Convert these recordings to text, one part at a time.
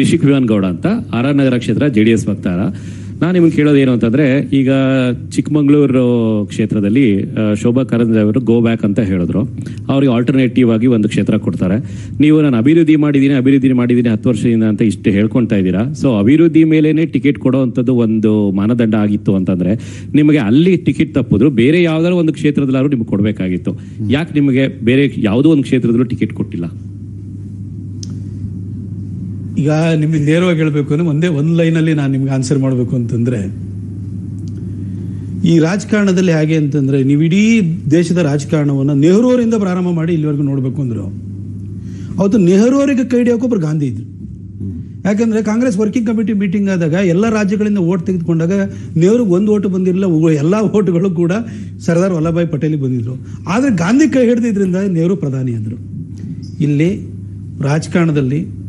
ರಿಷಿಕ್ ವಿವನ್ ಗೌಡ ಅಂತ ಆರ್ ನಗರ ಕ್ಷೇತ್ರ J D S ವಕ್ತಾರ. ನಾನು ನಿಮ್ಗೆ ಕೇಳೋದು ಏನು ಅಂತಂದ್ರೆ, ಈಗ ಚಿಕ್ಕಮಗಳೂರು ಕ್ಷೇತ್ರದಲ್ಲಿ ಶೋಭಾ ಕರಂದ್ಲಾಜೆ ಅವರು ಗೋ ಬ್ಯಾಕ್ ಅಂತ ಹೇಳಿದ್ರು. ಅವ್ರಿಗೆ ಆಲ್ಟರ್ನೇಟಿವ್ ಆಗಿ ಒಂದು ಕ್ಷೇತ್ರ ಕೊಡ್ತಾರೆ. ನೀವು ನಾನು ಅಭಿವೃದ್ಧಿ ಮಾಡಿದ್ದೀನಿ ಅಭಿವೃದ್ಧಿ ಮಾಡಿದ್ದೀನಿ ಹತ್ತು ವರ್ಷದಿಂದ ಅಂತ ಇಷ್ಟು ಹೇಳ್ಕೊಳ್ತಾ ಇದ್ದೀರಾ? ಸೊ ಅಭಿವೃದ್ಧಿ ಮೇಲೇನೆ ಟಿಕೆಟ್ ಕೊಡೋವಂಥದ್ದು ಒಂದು ಮಾನದಂಡ ಆಗಿತ್ತು ಅಂತಂದ್ರೆ, ನಿಮಗೆ ಅಲ್ಲಿ ಟಿಕೆಟ್ ತಪ್ಪಿದ್ರು ಬೇರೆ ಯಾವ್ದಾದ್ರು ಒಂದು ಕ್ಷೇತ್ರದಲ್ಲಾದ್ರೂ ನಿಮ್ಗೆ ಕೊಡಬೇಕಾಗಿತ್ತು. ಯಾಕೆ ನಿಮಗೆ ಬೇರೆ ಯಾವುದೋ ಒಂದು ಕ್ಷೇತ್ರದಲ್ಲೂ ಟಿಕೆಟ್ ಕೊಟ್ಟಿಲ್ಲ? ಈಗ ನಿಮಗೆ ನೇರವಾಗಿ ಹೇಳಬೇಕು ಅಂದ್ರೆ ಒಂದೇ ಒಂದು ಲೈನಲ್ಲಿ ನಾನು ನಿಮ್ಗೆ ಆನ್ಸರ್ ಮಾಡಬೇಕು ಅಂತಂದ್ರೆ, ಈ ರಾಜಕಾರಣದಲ್ಲಿ ಹೇಗೆ ಅಂತಂದ್ರೆ ನೀವು ಇಡೀ ದೇಶದ ರಾಜಕಾರಣವನ್ನು ನೆಹರು ಅವರಿಂದ ಪ್ರಾರಂಭ ಮಾಡಿ ಇಲ್ಲಿವರೆಗೂ ನೋಡಬೇಕು ಅಂದ್ರೆ. ಅವತ್ತು ನೆಹರು ಅವರಿಗೆ ಕೈ ಒಬ್ರು ಗಾಂಧಿ ಇದ್ರು. ಯಾಕಂದ್ರೆ ಕಾಂಗ್ರೆಸ್ ವರ್ಕಿಂಗ್ ಕಮಿಟಿ ಮೀಟಿಂಗ್ ಆದಾಗ ಎಲ್ಲ ರಾಜ್ಯಗಳಿಂದ ಓಟ್ ತೆಗೆದುಕೊಂಡಾಗ ನೆಹರುಗೆ ಒಂದು ಓಟು ಬಂದಿರಲಿಲ್ಲ ಎಲ್ಲ ಓಟುಗಳು ಕೂಡ ಸರ್ದಾರ್ ವಲ್ಲಭಾಯ್ ಪಟೇಲಿಗೆ ಬಂದಿದ್ರು. ಆದರೆ ಗಾಂಧಿ ಕೈ ಹಿಡಿದಿದ್ರಿಂದ ನೆಹರು ಪ್ರಧಾನಿ ಅಂದರು. ಇಲ್ಲಿ ರಾಜಕಾರಣದಲ್ಲಿ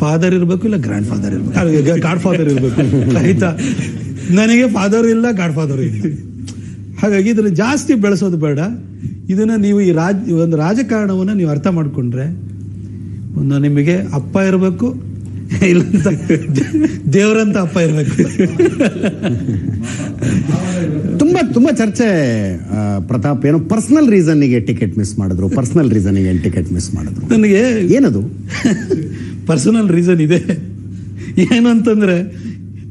ಫಾದರ್ ಇರಬೇಕು ಇಲ್ಲ ಗ್ರ್ಯಾಂಡ್ ಫಾದರ್ ಇರಬೇಕು ಗಾಡ್ ಫಾದರ್ ಇರಬೇಕು. ಆಯ್ತಾ ನನಗೆ ಫಾದರ್ ಇಲ್ಲ ಗಾಡ್ ಫಾದರ್ ಇಲ್ಲ. ಹಾಗಾಗಿ ಇದನ್ನ ಜಾಸ್ತಿ ಬೆಳೆಸೋದು ಬೇಡ. ಇದನ್ನ ನೀವು ಈ ರಾಜ್ ಒಂದು ರಾಜಕಾರಣವನ್ನು ನೀವು ಅರ್ಥ ಮಾಡ್ಕೊಂಡ್ರೆ ಒಂದು ನಿಮಗೆ ಅಪ್ಪ ಇರಬೇಕು ಇಲ್ಲ ದೇವರಂತ ಅಪ್ಪ ಇರಬೇಕು. ತುಂಬಾ ತುಂಬಾ ಚರ್ಚೆ ಪ್ರತಾಪ್ ಏನೋ ಪರ್ಸನಲ್ ರೀಸನ್ಗೆ ಟಿಕೆಟ್ ಮಿಸ್ ಮಾಡಿದ್ರು ಪರ್ಸನಲ್ ರೀಸನ್ಗೆ ಟಿಕೆಟ್ ಮಿಸ್ ಮಾಡಿದ್ರು. ನನಗೆ ಏನದು? ಪರ್ಸನಲ್ ರೀಸನ್ ಇದೆ. ಏನು ಅಂತಂದ್ರೆ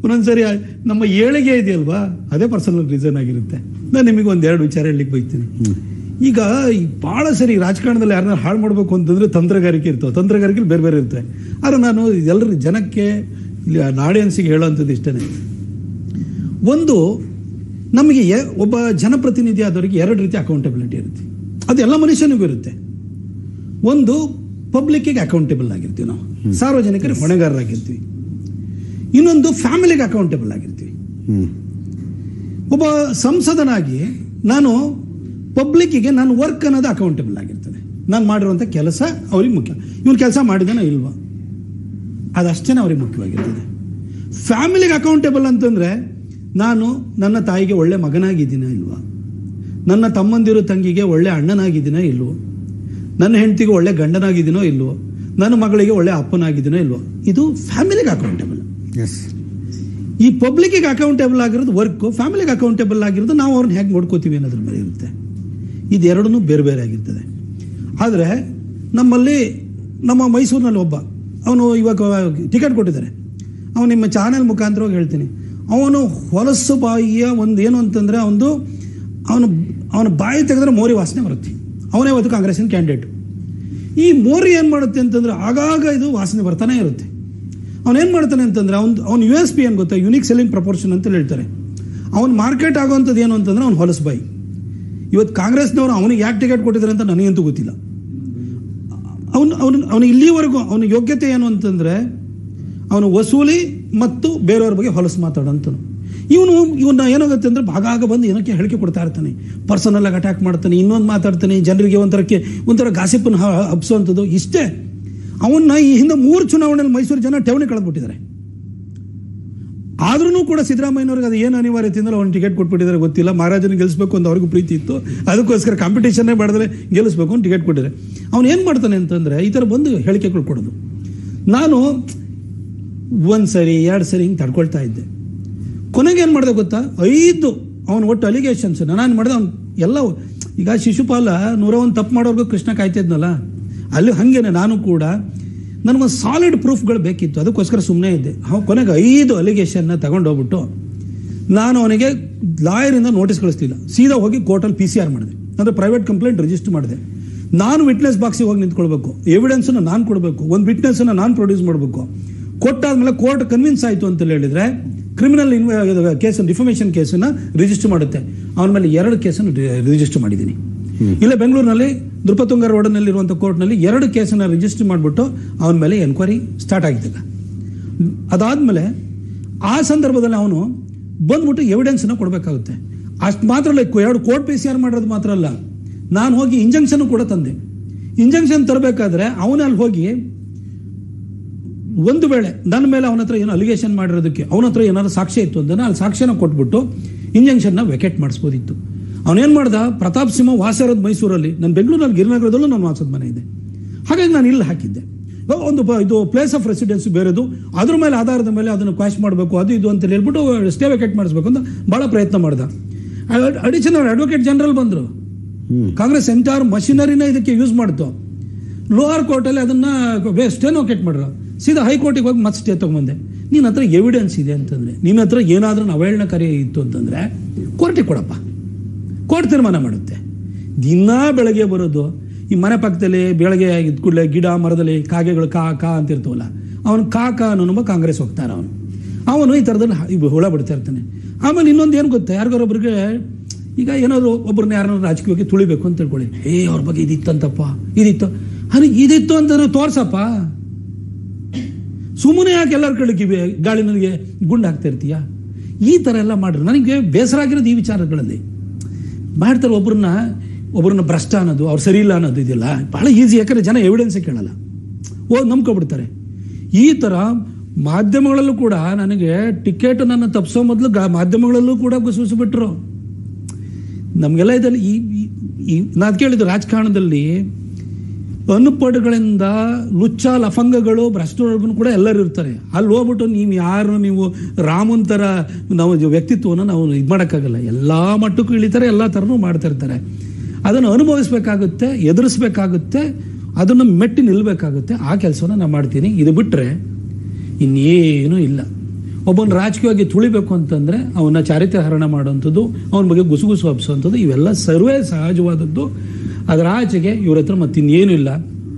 ಒಂದೊಂದ್ಸರಿ ನಮ್ಮ ಏಳಿಗೆ ಇದೆಯಲ್ವಾ? ಅದೇ ಪರ್ಸನಲ್ ರೀಸನ್ ಆಗಿರುತ್ತೆ. ನಾನು ನಿಮಗೆ ಒಂದ್ ಎರಡು ವಿಚಾರ ಹೇಳಲಿಕ್ಕೆ ಬೈತೀನಿ. ಈಗ ಈ ಬಹಳ ಸರಿ ರಾಜಕಾರಣದಲ್ಲಿ ಯಾರನ್ನ ಹಾಳು ಮಾಡಬೇಕು ಅಂತಂದ್ರೆ ತಂತ್ರಗಾರಿಕೆ ಇರ್ತವೆ. ತಂತ್ರಗಾರಿಕೆ ಬೇರೆ ಬೇರೆ ಇರುತ್ತೆ. ಆದ್ರೆ ನಾನು ಎಲ್ಲರ ಜನಕ್ಕೆ ಇಲ್ಲಿ ಆಡಿಯನ್ಸಿಗೆ ಹೇಳೋವಂಥದ್ದು ಇಷ್ಟೇ ಒಂದು ನಮಗೆ ಒಬ್ಬ ಜನಪ್ರತಿನಿಧಿ ಆದವರಿಗೆ ಎರಡು ರೀತಿ ಅಕೌಂಟಬಿಲಿಟಿ ಇರುತ್ತೆ. ಅದು ಎಲ್ಲ ಮನುಷ್ಯನಿಗೂ ಇರುತ್ತೆ. ಒಂದು ಪಬ್ಲಿಕ್ಕಿಗೆ ಅಕೌಂಟೇಬಲ್ ಆಗಿರ್ತೀವಿ ನಾವು. ಸಾರ್ವಜನಿಕರಿಗೆ ಹೊಣೆಗಾರರಾಗಿರ್ತೀವಿ. ಇನ್ನೊಂದು ಫ್ಯಾಮಿಲಿಗೆ ಅಕೌಂಟೇಬಲ್ ಆಗಿರ್ತೀವಿ. ಒಬ್ಬ ಸಂಸದನಾಗಿ ನಾನು ಪಬ್ಲಿಕ್ಕಿಗೆ ನಾನು ವರ್ಕ್ ಅನ್ನೋದು ಅಕೌಂಟೇಬಲ್ ಆಗಿರ್ತದೆ. ನಾನು ಮಾಡಿರುವಂಥ ಕೆಲಸ ಅವ್ರಿಗೆ ಮುಖ್ಯ. ಇವನು ಕೆಲಸ ಮಾಡಿದಾನೋ ಇಲ್ವಾ? ಅದಷ್ಟೇ ಅವ್ರಿಗೆ ಮುಖ್ಯವಾಗಿರ್ತದೆ. ಫ್ಯಾಮಿಲಿಗೆ ಅಕೌಂಟೇಬಲ್ ಅಂತಂದರೆ ನಾನು ನನ್ನ ತಾಯಿಗೆ ಒಳ್ಳೆ ಮಗನಾಗಿದ್ದೀನ ಇಲ್ವಾ? ನನ್ನ ತಮ್ಮಂದಿರು ತಂಗಿಗೆ ಒಳ್ಳೆ ಅಣ್ಣನಾಗಿದ್ದೀನ ಇಲ್ವೋ? ನನ್ನ ಹೆಂಡತಿಗೆ ಒಳ್ಳೆ ಗಂಡನಾಗಿದ್ದೀನೋ ಇಲ್ವೋ? ನನ್ನ ಮಗಳಿಗೆ ಒಳ್ಳೆ ಅಪ್ಪನಾಗಿದ್ದೀನೋ ಇಲ್ವೋ? ಇದು ಫ್ಯಾಮಿಲಿಗೆ ಅಕೌಂಟೇಬಲ್ ಎಸ್ ಈ ಪಬ್ಲಿಕ್ಕಿಗೆ ಅಕೌಂಟೇಬಲ್ ಆಗಿರೋದು ವರ್ಕ್ ಫ್ಯಾಮಿಲಿಗೆ ಅಕೌಂಟೇಬಲ್ ಆಗಿರೋದು ನಾವು ಅವ್ರನ್ನ ಹೇಗೆ ನೋಡ್ಕೋತೀವಿ ಅನ್ನೋದ್ರ ಮೇಲೆ ಇರುತ್ತೆ. ಇದೆರಡೂ ಬೇರೆ ಬೇರೆ ಆಗಿರ್ತದೆ. ಆದರೆ ನಮ್ಮಲ್ಲಿ ನಮ್ಮ ಮೈಸೂರಿನಲ್ಲಿ ಒಬ್ಬ ಅವನು ಇವಾಗ ಟಿಕೆಟ್ ಕೊಟ್ಟಿದ್ದಾರೆ. ಅವನು ನಿಮ್ಮ ಚಾನೆಲ್ ಮುಖಾಂತರವಾಗಿ ಹೇಳ್ತೀನಿ. ಅವನು ಹೊಲಸು ಬಾಯಿಯ ಒಂದು ಏನು ಅಂತಂದರೆ ಅವನು ಅವನು ಅವನ ಬಾಯಿ ತೆಗೆದ್ರೆ ಮೋರಿ ವಾಸನೆ ಬರುತ್ತೆ. ಅವನೇ ಇವತ್ತು ಕಾಂಗ್ರೆಸ್ಸಿನ ಕ್ಯಾಂಡಿಡೇಟ್ ಈ ಮೋರಿ ಏನು ಮಾಡುತ್ತೆ ಅಂತಂದ್ರೆ ಆಗಾಗ ಇದು ವಾಸನೆ ಬರ್ತಾನೆ ಇರುತ್ತೆ. ಅವನೇನು ಮಾಡ್ತಾನೆ ಅಂತಂದ್ರೆ ಅವ್ನು ಅವ್ನು ಯು ಎಸ್ ಪಿ ಏನು ಗೊತ್ತಾ? ಯುನಿಕ್ ಸೆಲ್ಲಿಂಗ್ ಪ್ರಪೋರ್ಷನ್ ಅಂತ ಹೇಳ್ತಾರೆ. ಅವ್ನು ಮಾರ್ಕೆಟ್ ಆಗುವಂಥದ್ದು ಏನು ಅಂತಂದ್ರೆ ಅವ್ನು ಹೊಲಸು ಬಾಯಿ ಇವತ್ತು ಕಾಂಗ್ರೆಸ್ನವರು ಅವನಿಗೆ ಯಾಕೆ ಟಿಕೆಟ್ ಕೊಟ್ಟಿದ್ದಾರೆ ಅಂತ ನನಗಂತೂ ಗೊತ್ತಿಲ್ಲ. ಅವನು ಅವನು ಅವನು ಇಲ್ಲಿವರೆಗೂ ಅವನ ಯೋಗ್ಯತೆ ಏನು ಅಂತಂದ್ರೆ, ಅವನು ವಸೂಲಿ ಮತ್ತು ಬೇರೆಯವ್ರ ಬಗ್ಗೆ ಹೊಲಸು ಮಾತಾಡೋಂಥನು ಇವನು ಇವನ್ನ ಏನಾಗುತ್ತೆ ಅಂದ್ರೆ ಭಾಗ ಆಗ ಬಂದು ಏನಕ್ಕೆ ಹೇಳಿಕೆ ಕೊಡ್ತಾ ಇರ್ತಾನೆ. ಪರ್ಸನಲ್ ಆಗಿ ಅಟ್ಯಾಕ್ ಮಾಡ್ತಾನೆ, ಇನ್ನೊಂದು ಮಾತಾಡ್ತಾನೆ, ಜನರಿಗೆ ಒಂಥರಕ್ಕೆ ಒಂಥರ ಗಾಸಿಪ್ಪನ್ನು ಹಬ್ಸೋವಂಥದ್ದು ಇಷ್ಟೇ. ಅವನ್ನ ಈ ಹಿಂದೆ ಮೂರು ಚುನಾವಣೆಯಲ್ಲಿ ಮೈಸೂರು ಜನ ಠೇವಣಿ ಕಳೆದ್ಬಿಟ್ಟಿದ್ದಾರೆ. ಆದ್ರೂ ಕೂಡ ಸಿದ್ದರಾಮಯ್ಯನವ್ರಿಗೆ ಅದು ಏನು ಅನಿವಾರ್ಯ ತಿಂದ್ರೆ ಅವ್ನು ಟಿಕೆಟ್ ಕೊಟ್ಬಿಟ್ಟಿದ್ದಾರೆ, ಗೊತ್ತಿಲ್ಲ. ಮಹಾರಾಜನ ಗೆಲ್ಲಿಸ್ಬೇಕು ಅಂತ ಅವ್ರಿಗೂ ಪ್ರೀತಿ ಇತ್ತು. ಅದಕ್ಕೋಸ್ಕರ ಕಾಂಪಿಟೇಷನ್ನೇ ಮಾಡಿದ್ರೆ ಗೆಲ್ಲಿಸ್ಬೇಕು ಅಂತ ಟಿಕೆಟ್ ಕೊಟ್ಟಿದ್ದಾರೆ. ಅವ್ನು ಏನು ಮಾಡ್ತಾನೆ ಅಂತಂದ್ರೆ ಈ ಥರ ಬಂದು ಹೇಳಿಕೆಗಳು ಕೊಡೋದು. ನಾನು ಒಂದು ಸರಿ ಎರಡು ಸರಿ ಹಿಂಗೆ ತಡ್ಕೊಳ್ತಾ ಇದ್ದೆ. ಕೊನೆಗೆ ಏನು ಮಾಡಿದೆ ಗೊತ್ತಾ? ಐದು ಅವನು ಒಟ್ಟು ಅಲಿಗೇಷನ್ಸ್ ನಾನು ಮಾಡಿದೆ, ಅವ್ನು ಎಲ್ಲ ಈಗ ಶಿಶುಪಾಲ ನೂರ ಒಂದು ತಪ್ಪು ಮಾಡೋರ್ಗು ಕೃಷ್ಣ ಕಾಯ್ತಿದ್ನಲ್ಲ? ಅಲ್ಲಿ ಹಂಗೇನೆ ನಾನು ಕೂಡ ನನಗೊಂದು ಸಾಲಿಡ್ ಪ್ರೂಫ್ಗಳು ಬೇಕಿತ್ತು. ಅದಕ್ಕೋಸ್ಕರ ಸುಮ್ಮನೆ ಇದ್ದೆ. ಅವನು ಕೊನೆಗೆ ಐದು ಅಲಿಗೇಷನ್ನ ತಗೊಂಡೋಗ್ಬಿಟ್ಟು ನಾನು ಅವನಿಗೆ ಲಾಯರಿಂದ ನೋಟಿಸ್ ಕಳಿಸ್ತಿಲ್ಲ ಸೀದಾ ಹೋಗಿ ಕೋರ್ಟಲ್ಲಿ ಪಿ ಸಿ ಆರ್ ಮಾಡಿದೆ. ಅಂದರೆ ಪ್ರೈವೇಟ್ ಕಂಪ್ಲೇಂಟ್ ರಿಜಿಸ್ಟರ್ ಮಾಡಿದೆ. ನಾನು ವಿಟ್ನೆಸ್ ಬಾಕ್ಸಿಗೆ ಹೋಗಿ ನಿಂತ್ಕೊಳ್ಬೇಕು. ಎವಿಡೆನ್ಸನ್ನು ನಾನು ಕೊಡಬೇಕು. ಒಂದು ವಿಟ್ನೆಸ್ಸನ್ನು ನಾನು ಪ್ರೊಡ್ಯೂಸ್ ಮಾಡಬೇಕು. ಕೊಟ್ಟಾದ್ಮೇಲೆ ಕೋರ್ಟ್ ಕನ್ವಿನ್ಸ್ ಆಯಿತು ಅಂತ ಹೇಳಿದ್ರೆ ಕ್ರಿಮಿನಲ್ ಇನ್ವ ಕೇಸನ್ನು ಡಿಫಮೇಷನ್ ಕೇಸನ್ನು ರಿಜಿಸ್ಟರ್ ಮಾಡುತ್ತೆ. ಅವನ ಮೇಲೆ ಎರಡು ಕೇಸನ್ನು ರಿಜಿಸ್ಟರ್ ಮಾಡಿದ್ದೀನಿ. ಇಲ್ಲ ಬೆಂಗಳೂರಿನಲ್ಲಿ ನೃಪತುಂಗ ರೋಡ್ನಲ್ಲಿರುವಂಥ ಕೋರ್ಟ್ನಲ್ಲಿ ಎರಡು ಕೇಸನ್ನು ರಿಜಿಸ್ಟರ್ ಮಾಡಿಬಿಟ್ಟು ಅವನ ಮೇಲೆ ಎನ್ಕ್ವೈರಿ ಸ್ಟಾರ್ಟ್ ಆಗಿದೆ ಅದಾದಮೇಲೆ ಆ ಸಂದರ್ಭದಲ್ಲಿ ಅವನು ಬಂದ್ಬಿಟ್ಟು ಎವಿಡೆನ್ಸನ್ನು ಕೊಡಬೇಕಾಗುತ್ತೆ. ಅಷ್ಟು ಮಾತ್ರ ಅಲ್ಲ ಎರಡು ಕೋರ್ಟ್ ಪಿ ಸಿ ಆರ್ ಮಾಡೋದು ಮಾತ್ರ ಅಲ್ಲ. ನಾನು ಹೋಗಿ ಇಂಜಂಕ್ಷನ್ ಕೂಡ ತಂದೆ. ಇಂಜಂಕ್ಷನ್ ತರಬೇಕಾದ್ರೆ ಅವನಲ್ಲಿ ಹೋಗಿ ಒಂದು ವೇಳೆ ನನ್ನ ಮೇಲೆ ಅವನ ಹತ್ರ ಏನೋ ಅಲಿಗೇಷನ್ ಮಾಡಿರೋದಕ್ಕೆ ಅವನ ಹತ್ರ ಏನಾದ್ರು ಸಾಕ್ಷ್ಯ ಇತ್ತು ಅಂದ್ರೆ ಅಲ್ಲಿ ಸಾಕ್ಷ್ಯನ ಕೊಟ್ಬಿಟ್ಟು ಇಂಜೆಕ್ಷನ್ನ ವೆಕೆಟ್ ಮಾಡಿಸ್ಬೋದಿತ್ತು. ಅವನೇನು ಮಾಡ್ದ? ಪ್ರತಾಪ್ ಸಿಂಹ ವಾಸ ಇರೋದು ಮೈಸೂರಲ್ಲಿ. ನಾನು ಬೆಂಗಳೂರಲ್ಲಿ ಗಿರಿನಗರದಲ್ಲೂ ನಾನು ವಾಸದ ಮನೆ ಇದೆ. ಹಾಗಾಗಿ ನಾನು ಇಲ್ಲಿ ಹಾಕಿದ್ದೆ. ಒಂದು ಇದು ಪ್ಲೇಸ್ ಆಫ್ ರೆಸಿಡೆನ್ಸ್ ಬೇರೆದು. ಅದ್ರ ಮೇಲೆ ಆಧಾರದ ಮೇಲೆ ಅದನ್ನು ಕ್ವಾಶ್ ಮಾಡಬೇಕು ಅದು ಇದು ಅಂತ ಹೇಳ್ಬಿಟ್ಟು ಸ್ಟೇ ವೆಕೆಟ್ ಮಾಡಿಸ್ಬೇಕು ಅಂತ ಭಾಳ ಪ್ರಯತ್ನ ಮಾಡ್ದ. ಅಡಿಷನಲ್ ಅಡ್ವೊಕೇಟ್ ಜನರಲ್ ಬಂದರು. ಕಾಂಗ್ರೆಸ್ ಎಂಟಾರ್ ಮಷಿನರಿನ ಇದಕ್ಕೆ ಯೂಸ್ ಮಾಡ್ತು. ಲೋವರ್ ಕೋರ್ಟಲ್ಲಿ ಅದನ್ನ ಸ್ಟೇ ವೆಕೆಟ್ ಮಾಡ್ರು? ಸೀದಾ ಹೈಕೋರ್ಟಿಗೆ ಹೋಗಿ ಮತ್ತೆ ಸ್ಟೇ ತಗೊಂಬಂದೆ ನಿನ್ನ ಹತ್ರ ಎವಿಡೆನ್ಸ್ ಇದೆ ಅಂತಂದ್ರೆ, ನಿನ್ನ ಹತ್ರ ಏನಾದ್ರೂ ಕರೆ ಇತ್ತು ಅಂತಂದ್ರೆ, ಕೋರ್ಟಿಗೆ ಕೊಡಪ್ಪ. ಕೋರ್ಟ್ ತೀರ್ಮಾನ ಮಾಡುತ್ತೆ. ದಿನಾ ಬೆಳಗ್ಗೆ ಬರೋದು, ಈ ಮನೆ ಪಕ್ಕದಲ್ಲಿ ಬೆಳಗ್ಗೆ ಇದ್ ಕೂಡಲೇ ಗಿಡ ಮರದಲ್ಲಿ ಕಾಗೆಗಳು ಕಾ ಕಾ ಅಂತ ಇರ್ತವಲ್ಲ ಅವನು ಕಾ ಕಾ ಅನ್ನೋ ಕಾಂಗ್ರೆಸ್ ಹೋಗ್ತಾರ ಅವನು. ಅವನು ಈ ಥರದಲ್ಲಿ ಹುಳ ಬಿಡ್ತಾ ಇರ್ತಾನೆ. ಆಮೇಲೆ ಇನ್ನೊಂದು ಏನು ಗೊತ್ತಾ, ಯಾರಿಗಾರೊಬ್ರಿಗೆ, ಈಗ ಏನಾದ್ರು ಒಬ್ಬರನ್ನ ಯಾರನ್ನ ರಾಜಕೀಯವಾಗಿ ತುಳಿಬೇಕು ಅಂತ ತಿಳ್ಕೊಳ್ಳಿ. ಏ, ಅವ್ರ ಬಗ್ಗೆ ಇದಿತ್ತಂತಪ್ಪ, ಇದಿತ್ತು. ಅರೆ, ಇದಿತ್ತು ಅಂತಂದ್ರೆ ತೋರ್ಸಪ್ಪ. ಸುಮ್ಮನೆ ಯಾಕೆ ಎಲ್ಲರ ಕಡೆ ಕಿವಿ ಗಾಳಿ ನನಗೆ ಗುಂಡು ಹಾಕ್ತಾ ಈ ಥರ ಎಲ್ಲ ಮಾಡ್ರಿ. ನನಗೆ ಬೇಸರ ಆಗಿರೋದು ಈ ವಿಚಾರಗಳಲ್ಲಿ. ಮಾಡ್ತಾರೆ ಒಬ್ಬರನ್ನ ಒಬ್ಬರನ್ನ ಭ್ರಷ್ಟ ಅನ್ನೋದು, ಅವ್ರು ಸರಿ ಇಲ್ಲ ಅನ್ನೋದು ಇದೆಯಲ್ಲ? ಭಾಳ ಈಸಿ ಯಾಕಂದ್ರೆ ಜನ ಎವಿಡೆನ್ಸೇ ಕೇಳಲ್ಲ. ಓ, ನಂಬ್ಕೊಬಿಡ್ತಾರೆ. ಈ ಥರ ಮಾಧ್ಯಮಗಳಲ್ಲೂ ಕೂಡ ನನಗೆ ಟಿಕೆಟ್ ನನ್ನ ತಪ್ಪಿಸೋ ಮೊದಲು ಗ, ಮಾಧ್ಯಮಗಳಲ್ಲೂ ಕೂಡ ಗುಸುಗುಸಿಬಿಟ್ರು ನಮಗೆಲ್ಲ ಇದರಲ್ಲಿ ಈ, ನಾನು ಕೇಳಿದ್ದು ರಾಜಕಾರಣದಲ್ಲಿ ಅನುಪಡುಗಳಿಂದ ಲುಚ್ಚ ಲಫಂಗಗಳು ಭ್ರಷ್ಟರೊಳಗೂ ಕೂಡ ಎಲ್ಲರೂ ಇರ್ತಾರೆ. ಅಲ್ಲಿ ಹೋಗ್ಬಿಟ್ಟು ನೀವು ಯಾರು ನೀವು ರಾಮನ್ ಥರ ನಾವು ವ್ಯಕ್ತಿತ್ವವನ್ನು ನಾವು ಇದು ಮಾಡೋಕ್ಕಾಗಲ್ಲ. ಎಲ್ಲ ಮಟ್ಟಕ್ಕೂ ಇಳಿತಾರೆ, ಎಲ್ಲ ಥರನೂ ಮಾಡ್ತಾ ಇರ್ತಾರೆ. ಅದನ್ನು ಅನುಭವಿಸ್ಬೇಕಾಗುತ್ತೆ, ಎದುರಿಸ್ಬೇಕಾಗುತ್ತೆ, ಅದನ್ನು ಮೆಟ್ಟಿ ನಿಲ್ಲಬೇಕಾಗುತ್ತೆ ಆ ಕೆಲಸನ ನಾನು ಮಾಡ್ತೀನಿ. ಇದು ಬಿಟ್ಟರೆ ಇನ್ನೇನೂ ಇಲ್ಲ. ಒಬ್ಬನ ರಾಜಕೀಯವಾಗಿ ತುಳಿಬೇಕು ಅಂತಂದ್ರೆ ಅವನ್ನ ಚಾರಿತ್ರ್ಯ ಹರಣ ಮಾಡುವಂಥದ್ದು, ಅವನ ಬಗ್ಗೆ ಗುಸುಗುಸು ಹಬ್ಸುವಂಥದ್ದು, ಇವೆಲ್ಲ ಸರ್ವೇ ಸಹಜವಾದದ್ದು. ಅದರ ಆಚೆಗೆ ಇವ್ರ ಹತ್ರ ಮತ್ತಿನ್ನೇನು ಇಲ್ಲ.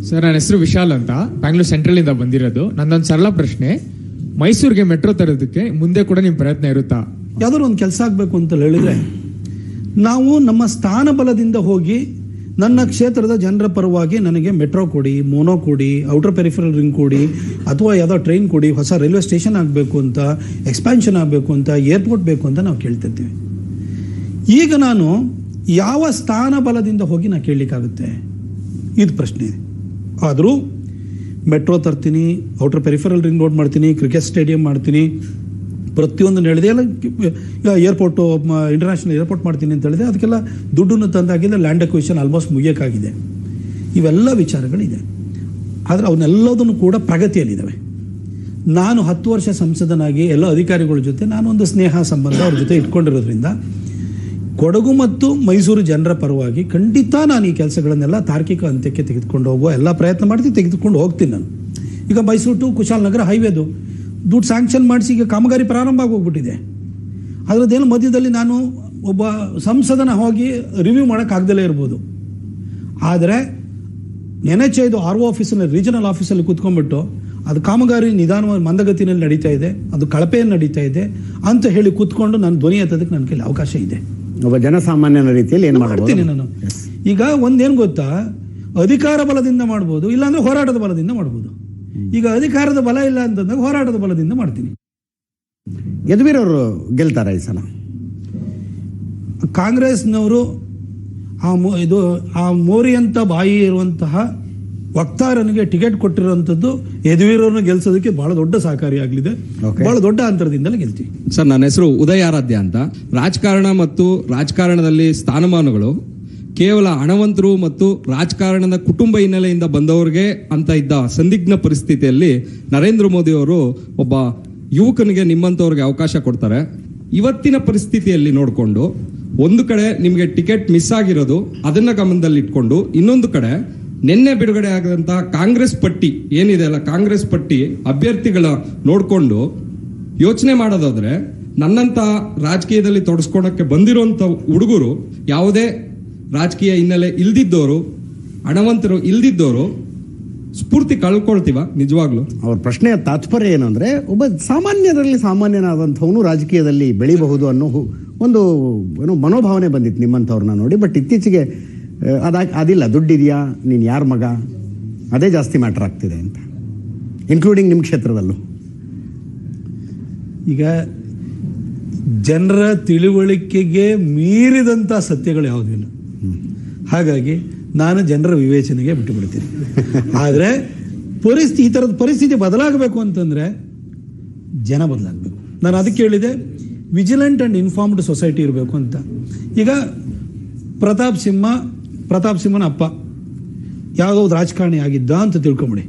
ಸರ್ ನನ್ನ ಹೆಸರು ವಿಶಾಲ್ ಅಂತ. ಬ್ಯಾಂಗ್ಳೂರ್ ಸೆಂಟ್ರಲ್ ಇಂದ ಬಂದಿರೋದು. ನಂದೊಂದು ಸರಳ ಪ್ರಶ್ನೆ. ಮೈಸೂರಿಗೆ ಮೆಟ್ರೋ ತರೋದಕ್ಕೆ ಮುಂದೆ ಕೂಡ ನಿಮ್ ಪ್ರಯತ್ನ ಇರುತ್ತಾ? ಯಾವ್ದಾದ್ರು ಒಂದು ಕೆಲಸ ಆಗಬೇಕು ಅಂತ ಹೇಳಿದ್ರೆ ನಾವು ನಮ್ಮ ಸ್ಥಾನ ಬಲದಿಂದ ಹೋಗಿ ನನ್ನ ಕ್ಷೇತ್ರದ ಜನರ ಪರವಾಗಿ ನನಗೆ ಮೆಟ್ರೋ ಕೊಡಿ ಮೋನೋ ಕೊಡಿ ಔಟರ್ ಪೆರಿಫರಲ್ ರಿಂಗ್ ಕೊಡಿ ಅಥವಾ ಯಾವುದೋ ಟ್ರೈನ್ ಕೊಡಿ ಹೊಸ ರೈಲ್ವೆ ಸ್ಟೇಷನ್ ಆಗಬೇಕು ಅಂತ ಎಕ್ಸ್ಪ್ಯಾನ್ಷನ್ ಆಗಬೇಕು ಅಂತ ಏರ್ಪೋರ್ಟ್ ಬೇಕು ಅಂತ ನಾವು ಕೇಳ್ತಿರ್ತೀವಿ. ಈಗ ನಾನು ಯಾವ ಸ್ಥಾನ ಬಲದಿಂದ ಹೋಗಿ ನಾ ಕೇಳಲಿಕ್ಕಾಗುತ್ತೆ? ಇದು ಪ್ರಶ್ನೆ. ಇದೆ ಆದರೂ ಮೆಟ್ರೋ ತರ್ತೀನಿ ಔಟರ್ ಪೆರಿಫರಲ್ ರಿಂಗ್ ರೋಡ್ ಮಾಡ್ತೀನಿ ಕ್ರಿಕೆಟ್ ಸ್ಟೇಡಿಯಂ ಮಾಡ್ತೀನಿ, ಪ್ರತಿಯೊಂದು ಹೇಳಿದೆ ಎಲ್ಲ ಏರ್ಪೋರ್ಟು ಇಂಟರ್ನ್ಯಾಷನಲ್ ಏರ್ಪೋರ್ಟ್ ಮಾಡ್ತೀನಿ ಅಂತ ಹೇಳಿದೆ ಅದಕ್ಕೆಲ್ಲ ದುಡ್ಡನ್ನು ತಂದಾಗಿದೆ ಲ್ಯಾಂಡ್ ಅಕ್ವಿಷನ್ ಆಲ್ಮೋಸ್ಟ್ ಮುಗಿಯೋಕ್ಕಾಗಿದೆ. ಇವೆಲ್ಲ ವಿಚಾರಗಳಿದೆ. ಆದರೆ ಅವನ್ನೆಲ್ಲದನ್ನು ಕೂಡ ಪ್ರಗತಿಯಲ್ಲಿದ್ದಾವೆ. ನಾನು ಹತ್ತು ವರ್ಷ ಸಂಸದನಾಗಿ ಎಲ್ಲ ಅಧಿಕಾರಿಗಳ ಜೊತೆ ನಾನು ಒಂದು ಸ್ನೇಹ ಸಂಬಂಧ ಅವ್ರ ಜೊತೆ ಇಟ್ಕೊಂಡಿರೋದ್ರಿಂದ ಕೊಡಗು ಮತ್ತು ಮೈಸೂರು ಜನರ ಪರವಾಗಿ ಖಂಡಿತ ನಾನು ಈ ಕೆಲಸಗಳನ್ನೆಲ್ಲ ತಾರ್ಕಿಕ ಅಂತ್ಯಕ್ಕೆ ತೆಗೆದುಕೊಂಡು ಹೋಗುವ ಎಲ್ಲ ಪ್ರಯತ್ನ ಮಾಡ್ತೀನಿ ತೆಗೆದುಕೊಂಡು ಹೋಗ್ತೀನಿ ನಾನು. ಈಗ ಮೈಸೂರು ಟು ಕುಶಾಲನಗರ ಹೈವೇದು ದುಡ್ಡು ಸ್ಯಾಂಕ್ಷನ್ ಮಾಡಿಸಿ ಈಗ ಕಾಮಗಾರಿ ಪ್ರಾರಂಭ ಆಗೋಗ್ಬಿಟ್ಟಿದೆ. ಅದರದ್ದೇನು ಮಧ್ಯದಲ್ಲಿ ನಾನು ಒಬ್ಬ ಸಂಸದನ ಹೋಗಿ ರಿವ್ಯೂ ಮಾಡೋಕ್ಕಾಗ್ದಲೇ ಇರ್ಬೋದು. ಆದರೆ ನೆನೆಚೆ ಇದು ಆರ್ ಒ ಆಫೀಸಲ್ಲಿ ರೀಜನಲ್ ಆಫೀಸಲ್ಲಿ ಕೂತ್ಕೊಂಡ್ಬಿಟ್ಟು ಅದು ಕಾಮಗಾರಿ ನಿಧಾನವಾಗಿ ಮಂದಗತಿಯಲ್ಲಿ ನಡೀತಾ ಇದೆ, ಅದು ಕಳಪೆಯನ್ನು ನಡೀತಾ ಇದೆ ಅಂತ ಹೇಳಿ ಕೂತ್ಕೊಂಡು ನಾನು ಧ್ವನಿ ಎತ್ತೋದಕ್ಕೆ ನನ್ನ ಕೈಲಿ ಅವಕಾಶ ಇದೆ. ಒಬ್ಬ ಜನಸಾಮಾನ್ಯನ ರೀತಿಯಲ್ಲಿ ಏನು ಮಾಡ್ತೀನಿ ನಾನು. ಈಗ ಒಂದೇನು ಗೊತ್ತಾ? ಅಧಿಕಾರ ಬಲದಿಂದ ಮಾಡ್ಬೋದು ಇಲ್ಲಾಂದ್ರೆ ಹೋರಾಟದ ಬಲದಿಂದ ಮಾಡ್ಬೋದು. ಈಗ ಅಧಿಕಾರದ ಬಲ ಇಲ್ಲ ಅಂತಂದಾಗ ಹೋರಾಟದ ಬಲದಿಂದ ಮಾಡ್ತೀನಿ. ಯದುವೀರ್ ಅವರು ಗೆಲ್ತಾರ ಈ ಸಲ? ಕಾಂಗ್ರೆಸ್ನವರು ಆ ಮೋ- ಇದು ಆ ಮೋರಿಯಂತ ಬಾಯಿ ಇರುವಂತಹ ವಕ್ತಾರನಿಗೆ ಟಿಕೆಟ್ ಕೊಟ್ಟಿರುವಂಥದ್ದು ಯದುವೀರನ್ನು ಗೆಲ್ಸೋದಕ್ಕೆ ಬಹಳ ದೊಡ್ಡ ಸಹಕಾರಿಯಾಗಲಿದೆ. ಬಹಳ ದೊಡ್ಡ ಅಂತರದಿಂದಲೇ ಗೆಲ್ತೀವಿ. ಸರ್ ನನ್ನ ಹೆಸರು ಉದಯ ಆರಾಧ್ಯ ಅಂತ. ರಾಜಕಾರಣ ಮತ್ತು ರಾಜಕಾರಣದಲ್ಲಿ ಸ್ಥಾನಮಾನಗಳು ಕೇವಲ ಹಣವಂತರು ಮತ್ತು ರಾಜಕಾರಣದ ಕುಟುಂಬ ಹಿನ್ನೆಲೆಯಿಂದ ಬಂದವರಿಗೆ ಅಂತ ಇದ್ದ ಸಂದಿಗ್ಧ ಪರಿಸ್ಥಿತಿಯಲ್ಲಿ ನರೇಂದ್ರ ಮೋದಿ ಅವರು ಒಬ್ಬ ಯುವಕನಿಗೆ ನಿಮ್ಮಂಥವ್ರಿಗೆ ಅವಕಾಶ ಕೊಡ್ತಾರೆ. ಇವತ್ತಿನ ಪರಿಸ್ಥಿತಿಯಲ್ಲಿ ನೋಡಿಕೊಂಡು ಒಂದು ಕಡೆ ನಿಮಗೆ ಟಿಕೆಟ್ ಮಿಸ್ ಆಗಿರೋದು ಅದನ್ನ ಗಮನದಲ್ಲಿ ಇಟ್ಕೊಂಡು ಇನ್ನೊಂದು ಕಡೆ ನಿನ್ನೆ ಬಿಡುಗಡೆ ಆಗದಂತಹ ಕಾಂಗ್ರೆಸ್ ಪಟ್ಟಿ ಏನಿದೆ ಅಲ್ಲ, ಕಾಂಗ್ರೆಸ್ ಪಟ್ಟಿ ಅಭ್ಯರ್ಥಿಗಳ ನೋಡಿಕೊಂಡು ಯೋಚನೆ ಮಾಡೋದಾದ್ರೆ ನನ್ನಂತ ರಾಜಕೀಯದಲ್ಲಿ ತೊಡಸ್ಕೊಳಕ್ಕೆ ಬಂದಿರುವಂತ ಹುಡುಗರು ಯಾವುದೇ ರಾಜಕೀಯ ಹಿನ್ನೆಲೆ ಇಲ್ದಿದ್ದವರು ಹಣವಂತರು ಇಲ್ದಿದ್ದವರು ಸ್ಫೂರ್ತಿ ಕಳ್ಕೊಳ್ತೀವ ನಿಜವಾಗ್ಲು? ಅವ್ರ ಪ್ರಶ್ನೆಯ ತಾತ್ಪರ್ಯ ಏನು ಅಂದ್ರೆ, ಒಬ್ಬ ಸಾಮಾನ್ಯರಲ್ಲಿ ಸಾಮಾನ್ಯನಾದಂಥವನು ರಾಜಕೀಯದಲ್ಲಿ ಬೆಳಿಬಹುದು ಅನ್ನೋ ಒಂದು ಏನೋ ಮನೋಭಾವನೆ ಬಂದಿತ್ತು ನಿಮ್ಮಂಥವ್ರನ್ನ ನೋಡಿ. ಬಟ್ ಇತ್ತೀಚೆಗೆ ಅದ ಅದಿಲ್ಲ ದುಡ್ಡಿದೆಯಾ? ನೀನು ಯಾರ ಮಗ? ಅದೇ ಜಾಸ್ತಿ ಮ್ಯಾಟ್ರ್ ಆಗ್ತಿದೆ ಅಂತ. ಇನ್ಕ್ಲೂಡಿಂಗ್ ನಿಮ್ಮ ಕ್ಷೇತ್ರದಲ್ಲೂ. ಈಗ ಜನರ ತಿಳುವಳಿಕೆಗೆ ಮೀರಿದಂಥ ಸತ್ಯಗಳು ಯಾವುದಿಲ್ಲ. ಹಾಗಾಗಿ ನಾನು ಜನರ ವಿವೇಚನೆಗೆ ಬಿಟ್ಟು ಬಿಡ್ತೀನಿ ಆದರೆ ಪರಿಸ್ಥಿತಿ ಈ ಥರದ ಪರಿಸ್ಥಿತಿ ಬದಲಾಗಬೇಕು ಅಂತಂದರೆ ಜನ ಬದಲಾಗಬೇಕು. ನಾನು ಅದಕ್ಕೆ ಹೇಳಿದೆ ವಿಜಿಲೆಂಟ್ ಆ್ಯಂಡ್ ಇನ್ಫಾರ್ಮ್ಡ್ ಸೊಸೈಟಿ ಇರಬೇಕು ಅಂತ. ಈಗ ಪ್ರತಾಪ್ ಸಿಂಹ ಪ್ರತಾಪ್ ಸಿಂಹನ ಅಪ್ಪ. ಯಾವುದೋ ಒಂದು ರಾಜಕಾರಣಿ ಆಗಿದ್ದ ಅಂತ ತಿಳ್ಕೊಂಬಿಡಿ.